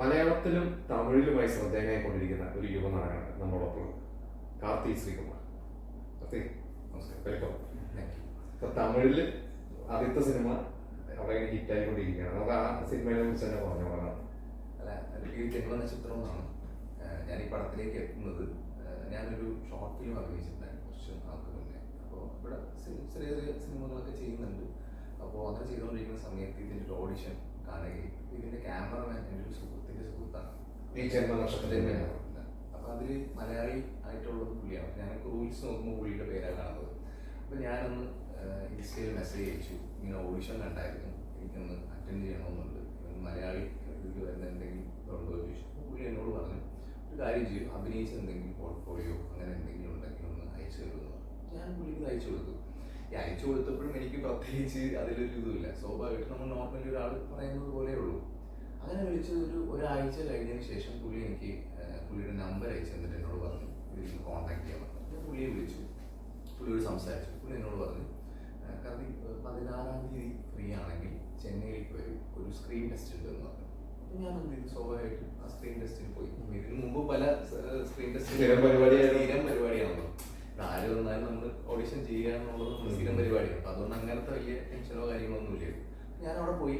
മലയാളത്തിലും തമിഴിലുമായി ശ്രദ്ധേയനായി കൊണ്ടിരിക്കുന്ന ഒരു യുവനായകനാണ് നമ്മളോടൊപ്പം കാർത്തി ശ്രീകുമാർ. കാർത്തി നമസ്കാരം. യു തമിഴിൽ ആദ്യത്തെ സിനിമ അവിടെ ഹിറ്റ് കൊണ്ടിരിക്കുകയാണ് നമുക്ക് ആ സിനിമയെ കുറിച്ച് തന്നെ പറഞ്ഞു പോകാം അല്ല ജന്മ നക്ഷത്രം എന്നാണ്. ഞാൻ ഈ പടത്തിലേക്ക് എത്തുന്നത്. ഞാനൊരു ഷോർട്ട് ഫിലിം അഭിനയിച്ചിട്ടുണ്ടായിരുന്നു കുറച്ച് നാൾക്ക് മുന്നേ. അപ്പോൾ ഇവിടെ ചെറിയ ചെറിയ സിനിമകളൊക്കെ ചെയ്യുന്നുണ്ട്. അപ്പോൾ അങ്ങനെ ചെയ്തുകൊണ്ടിരിക്കുന്ന സമയത്ത് ഇതിന്റെ ഓഡിഷൻ കാണുകയും ഇതിന്റെ ക്യാമറമാൻ എന്റെ ഒരു സുഹൃത്തിന്റെ സുഹൃത്താണ്. ഈ ജന്മനക്ഷത്രത്തിന്റെ അപ്പൊ അതിൽ മലയാളി ആയിട്ടുള്ളത് പുള്ളിയാണ്. ഞാൻ റൂൾസ് നോക്കുമ്പോൾ പുള്ളിയുടെ പേരാണ് കാണുന്നത്. അപ്പൊ ഞാനൊന്ന് ഇൻസ്റ്റയിൽ മെസ്സേജ് അയച്ചു. ഇങ്ങനെ ഓഡിഷൻ കണ്ടായിരുന്നു. എനിക്കൊന്ന് അറ്റൻഡ് ചെയ്യണമെന്നുണ്ട്. മലയാളി ഇതിൽ വരുന്ന എന്തെങ്കിലും ഉണ്ടോ ചോദിച്ചു. പുള്ളി എന്നോട് പറഞ്ഞു ഒരു കാര്യം ചെയ്യും. അഭിനയിച്ച എന്തെങ്കിലും പോർട്ട്ഫോളിയോ അങ്ങനെ എന്തെങ്കിലും ഉണ്ടെങ്കിൽ ഒന്ന് അയച്ചു തരുമെന്ന് ഞാൻ പുള്ളിക്ക് അയച്ചു കൊടുത്തു. അയച്ചു കൊടുത്തപ്പോഴും എനിക്ക് പ്രത്യേകിച്ച് അതിലൊരു ഇതുമില്ല. സ്വാഭാവികമായിട്ട് നമ്മൾ നോർമലി ഒരാൾ പറയുന്നത് പോലെ ഉള്ളൂ. അങ്ങനെ വിളിച്ച് ഒരു ഒരാഴ്ച കഴിഞ്ഞതിന് ശേഷം പുള്ളി എനിക്ക് പുള്ളിയുടെ നമ്പർ അയച്ചു തന്നിട്ട് എന്നോട് പറഞ്ഞു. പുള്ളി കോൺടാക്ട് ചെയ്യാൻ പറഞ്ഞു. ഞാൻ പുള്ളിയെ വിളിച്ചു. പുള്ളിയോട് സംസാരിച്ചു. പുള്ളി എന്നോട് പറഞ്ഞു കാരണം പതിനാറാം തീയതി ഫ്രീ ആണെങ്കിൽ ചെന്നൈയിലേക്ക് വരും ഒരു സ്ക്രീൻ ടെസ്റ്റ് ഉണ്ടെന്ന് പറഞ്ഞു. ഞാൻ എന്ത് ചെയ്തു? സ്വാഭാവികമായിട്ടും ആ സ്ക്രീൻ ടെസ്റ്റിന് പോയി. ഇതിനു മുമ്പ് പല സ്ക്രീൻ ടെസ്റ്റ് പരിപാടിയാണ് പരിപാടിയാണല്ലോ ആര് വന്നാലും നമ്മൾ ഓഡിഷൻ ചെയ്യുക എന്നുള്ളത് സ്ഥിരം പരിപാടിയാണ് അപ്പോൾ അതുകൊണ്ട് അങ്ങനത്തെ വലിയ ടെൻഷനോ കാര്യങ്ങളൊന്നും ഇല്ല ഞാൻ അവിടെ പോയി.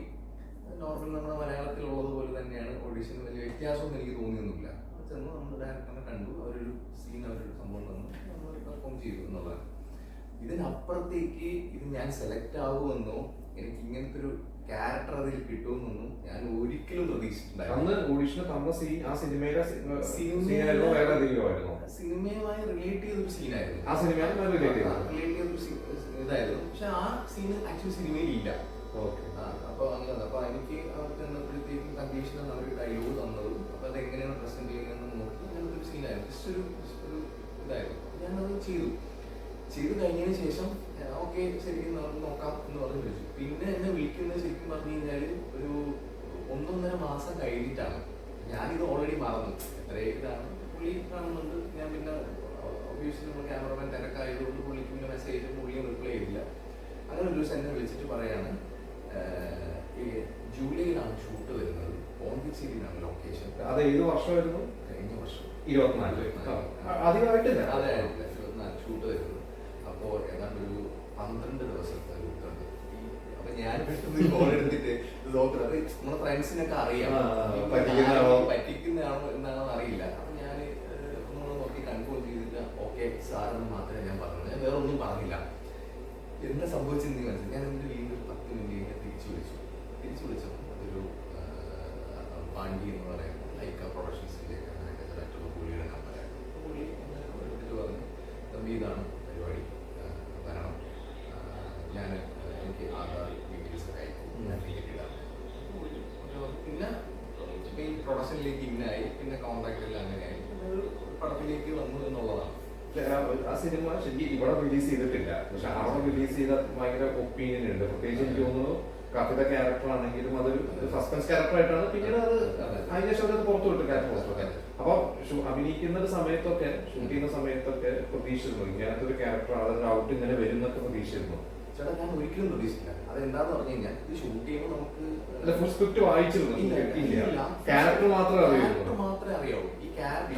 നോർമൽ നമ്മുടെ മലയാളത്തിലുള്ളത് പോലെ തന്നെയാണ് ഓഡിഷൻ വലിയ വ്യത്യാസമൊന്നും എനിക്ക് തോന്നിയൊന്നുമില്ല. ചെന്ന് നമ്മൾ ഡയറക്ടറിനെ കണ്ടു. അവരൊരു സീൻ അവരൊരു സംഭവം തന്നു. നമ്മൾ പെർഫോം ചെയ്തു എന്നുള്ളതാണ്. ഇതിനപ്പുറത്തേക്ക് ഇത് ഞാൻ സെലക്ട് ആകുമെന്നോ എനിക്ക് ഇങ്ങനത്തെ ഒരു ക്യാരക്ടർ അതിൽ കിട്ടുമെന്നൊന്നും ഞാൻ ഒരിക്കലും പ്രതീക്ഷിച്ചിട്ടുണ്ടായിരുന്നു സീൻ ആ സിനിമയിലെ സിനിമയുമായി റിലേറ്റ് ചെയ്ത ഒരു സീനായിരുന്നു ആ സിനിമയുമായി? റിലേറ്റ് ചെയ്ത. ഒരു ഇതായിരുന്നു. പക്ഷെ ആ സീൻ ആക്ച്വലി സിനിമയിൽ ഇല്ല. അപ്പൊ അങ്ങനെ അപ്പൊ എനിക്ക് അവർക്ക് എന്നപ്പോഴത്തേക്കും കണ്ടീഷനാണ് അവർ ഡയലോഗ് തന്നതും അപ്പൊ അത് എങ്ങനെയാണ് പ്രസന്റ് ചെയ്യുന്നത് നോക്കി അങ്ങനത്തെ ഒരു സീനായിരുന്നു ജസ്റ്റ് ഒരു ഇതായിരുന്നു. ഞാനത് ചെയ്തു. ചെയ്തു കഴിഞ്ഞതിന് ശേഷം ഓക്കെ ശരിക്കും നമുക്ക് നോക്കാം എന്ന് പറഞ്ഞു വിളിച്ചു. പിന്നെ എന്നെ വിളിക്കുന്നത് ശരിക്കും പറഞ്ഞു കഴിഞ്ഞാൽ ഒരു ഒന്നൊന്നര മാസം കഴിഞ്ഞിട്ടാണ്. ഞാനിത് ഓൾറെഡി മറന്നു. ഇതാണ്. പുള്ളി കാണുന്നുണ്ട്. ഞാൻ പിന്നെ ഒബ്വിയസ്ലി നമ്മൾ ക്യാമറമാൻ തിരക്കായതുകൊണ്ട് പുള്ളിക്ക് പിന്നെ മെസ്സേജ് പുള്ളിയും റിപ്ലൈ ചെയ്തില്ല. അങ്ങനെ ഒരു ദിവസം എന്നെ വിളിച്ചിട്ട് പറയാണ് ഈ ജൂലൈയിലാണ് ഷൂട്ട് വരുന്നത്. പോണ്ടിച്ചേരിയിലാണ് ലൊക്കേഷൻ അത് ഏത് വർഷമായിരുന്നു കഴിഞ്ഞ വർഷം. ഇരുപത്തിനാല്. അധികമായിട്ടില്ല. അതെ ഇരുപത്തിനാല്. ഷൂട്ട് വരുന്നത്. അപ്പോ ഏതാണ്ട് ഒരു പന്ത്രണ്ട് ദിവസത്തെ ഈ അപ്പൊ ഞാൻ പെട്ടെന്ന് ഫോൺ എടുത്തിട്ട് ഡോക്ടർ അത് നമ്മുടെ ഫ്രണ്ട്സിനൊക്കെ അറിയാം. പറ്റിക്കുന്നതാണോ? എന്താണോ അറിയില്ല. അപ്പൊ ഞാൻ ഒന്ന് നോക്കി കൺഫേം ചെയ്തിട്ട് ഓക്കെ സാറെന്ന് മാത്രമേ ഞാൻ പറഞ്ഞു ഞാൻ വേറെ ഒന്നും പറഞ്ഞില്ല. എന്താ സംഭവിച്ചെന്ന് നീ മനസ്സിലായി? ഞാൻ എന്നിട്ട് വീണ്ടും ഒരു പത്ത് മിനിറ്റ് തിരിച്ചു വിളിച്ചു. തിരിച്ചു വിളിച്ചപ്പോൾ അതൊരു പാണ്ഡി എന്ന് പറയുന്നത് ലൈക്ക പ്രൊഡക്ഷൻസിന്റെ ഡയറക്ടർ പുള്ളിയുടെ നമ്പറായിരുന്നു അപ്പോൾ പുള്ളി എന്നെ എടുത്തിട്ട് പറഞ്ഞു തമ്പി ഇതാണ് പരിപാടി ആ, വരണം ഞാൻ എനിക്ക് ആധാർ ഡീറ്റെയിൽസ് ഒക്കെ അയക്കും ഞാൻ ടിക്കറ്റ് ഇടാം അപ്പോൾ പുള്ളി ഒരു- പിന്നെ മെയിൻ പ്രൊഡക്ഷനിലേക്ക് ഇന്നായി പിന്നെ കോൺടാക്റ്റിൽ അങ്ങനെയായി പിന്നെ ഒരു പടത്തിലേക്ക് വന്നു എന്നുള്ളതാണ് ആ സിനിമ ശരിക്കും ഇവിടെ റിലീസ് ചെയ്തിട്ടില്ല പക്ഷെ അവിടെ റിലീസ് ചെയ്ത ഭയങ്കര ഒപ്പീനിയൻ ഉണ്ട് പ്രത്യേകിച്ച് എനിക്ക് തോന്നുന്നു കഥയുടെ ക്യാരക്ടർ ആണെങ്കിലും അതൊരു സസ്പെൻസ് ക്യാരക്ടർ ആയിട്ടാണ് പിന്നീട് അത് അതിനുശേഷം അത് പുറത്തു വിട്ടു ക്യാരക്ടർ പുറത്തു വിട്ടു അപ്പൊ ഷൂ- അഭിനയിക്കുന്ന ഒരു സമയത്തൊക്കെ ഷൂട്ട് ചെയ്യുന്ന സമയത്തൊക്കെ പ്രതീക്ഷിച്ചിരുന്നു. ഇങ്ങനത്തെ ഒരു ക്യാരക്ടർ അതൊരു ഔട്ട് ഇങ്ങനെ വരുന്നൊക്കെ പ്രതീക്ഷിച്ചിരുന്നു. ചേട്ടാ ഞാൻ ഒരിക്കലും പ്രതീക്ഷിച്ചില്ല. അതെന്താന്ന് പറഞ്ഞു കഴിഞ്ഞാൽ ഇത് ഷൂട്ട് ചെയ്യുമ്പോൾ നമുക്ക് അല്ല ഫുൾ സ്ക്രിപ്റ്റ് വായിച്ചിരുന്നു. ക്യാരക്ടർ മാത്രമേ അറിയുള്ളൂ. മാത്രമേ അറിയാവൂ ഈ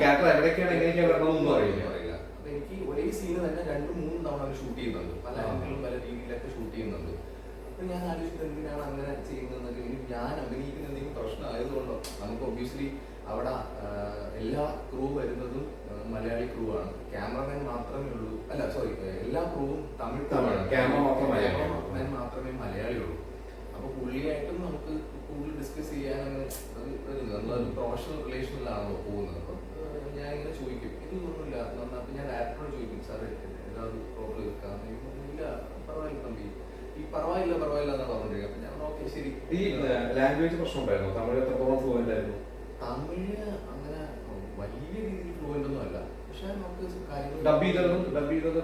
ക്യാരക്ടർ എവിടേക്കാണ് എങ്ങനെയൊക്കെയാണ് വരണമെന്നൊന്നും അറിയില്ല. അറിയില്ല. അപ്പൊ എനിക്ക് ഒരേ സീന് തന്നെ രണ്ടും മൂന്നും തവണ അവർ ഷൂട്ട് ചെയ്യുന്നുണ്ട്. പല. ആംഗിളും പല രീതിയിലൊക്കെ ഷൂട്ട് ചെയ്യുന്നുണ്ട്. അപ്പൊ ഞാൻ ആലോചിച്ചത് എന്തിനാണ് അങ്ങനെ ചെയ്യുന്നത് ഇനി ഞാൻ അഭിനയിക്കുന്ന എന്തെങ്കിലും പ്രശ്നം ആയതുകൊണ്ടോ നമുക്ക് ഒബ്വിയസ്ലി അവിടെ എല്ലാ ക്രൂ വരുന്നതും മലയാളി ക്രൂ ആണ്. ക്യാമറമാൻ മാത്രമേ ഉള്ളൂ. അല്ല സോറി എല്ലാ ക്രൂവും തമിഴ് തമിഴ് ക്യാമറമാൻ മാത്രമേ മലയാളി ഉള്ളൂ. അപ്പൊ പുള്ളിയായിട്ടും നമുക്ക് കൂടുതൽ ഡിസ്കസ് ചെയ്യാനൊന്നും ഒരു പ്രൊഫഷണൽ റിലേഷനിലാണല്ലോ പോകുന്നത്. അപ്പൊ ഞാൻ ഇങ്ങനെ ചോദിക്കും. ഇതൊന്നുമില്ല അപ്പൊ ഞാൻ ഡയറക്ടറോട് ചോദിക്കും സാറേ എല്ലാവരും പ്രോബ്ലം എടുക്കാം. ഇല്ല പറവായില്ല തമ്പി. ഈ പറവായില്ല പറവായില്ല എന്നാണ് പറഞ്ഞിരിക്കുക അപ്പൊ ഞാൻ ഓക്കെ ശരി. ഈ ലാംഗ്വേജ് പ്രശ്നം ഉണ്ടായിരുന്നു? തമിഴ് എത്രത്തോളം ഫ്ലുവന്റ് തമിഴ് വലിയ രീതിയിൽ ഫ്ലുവന്റ് ഒന്നും അല്ല. പക്ഷെ നമുക്ക് കാര്യങ്ങൾ ഡബ് ചെയ്തതും ഡബ് ചെയ്തത്.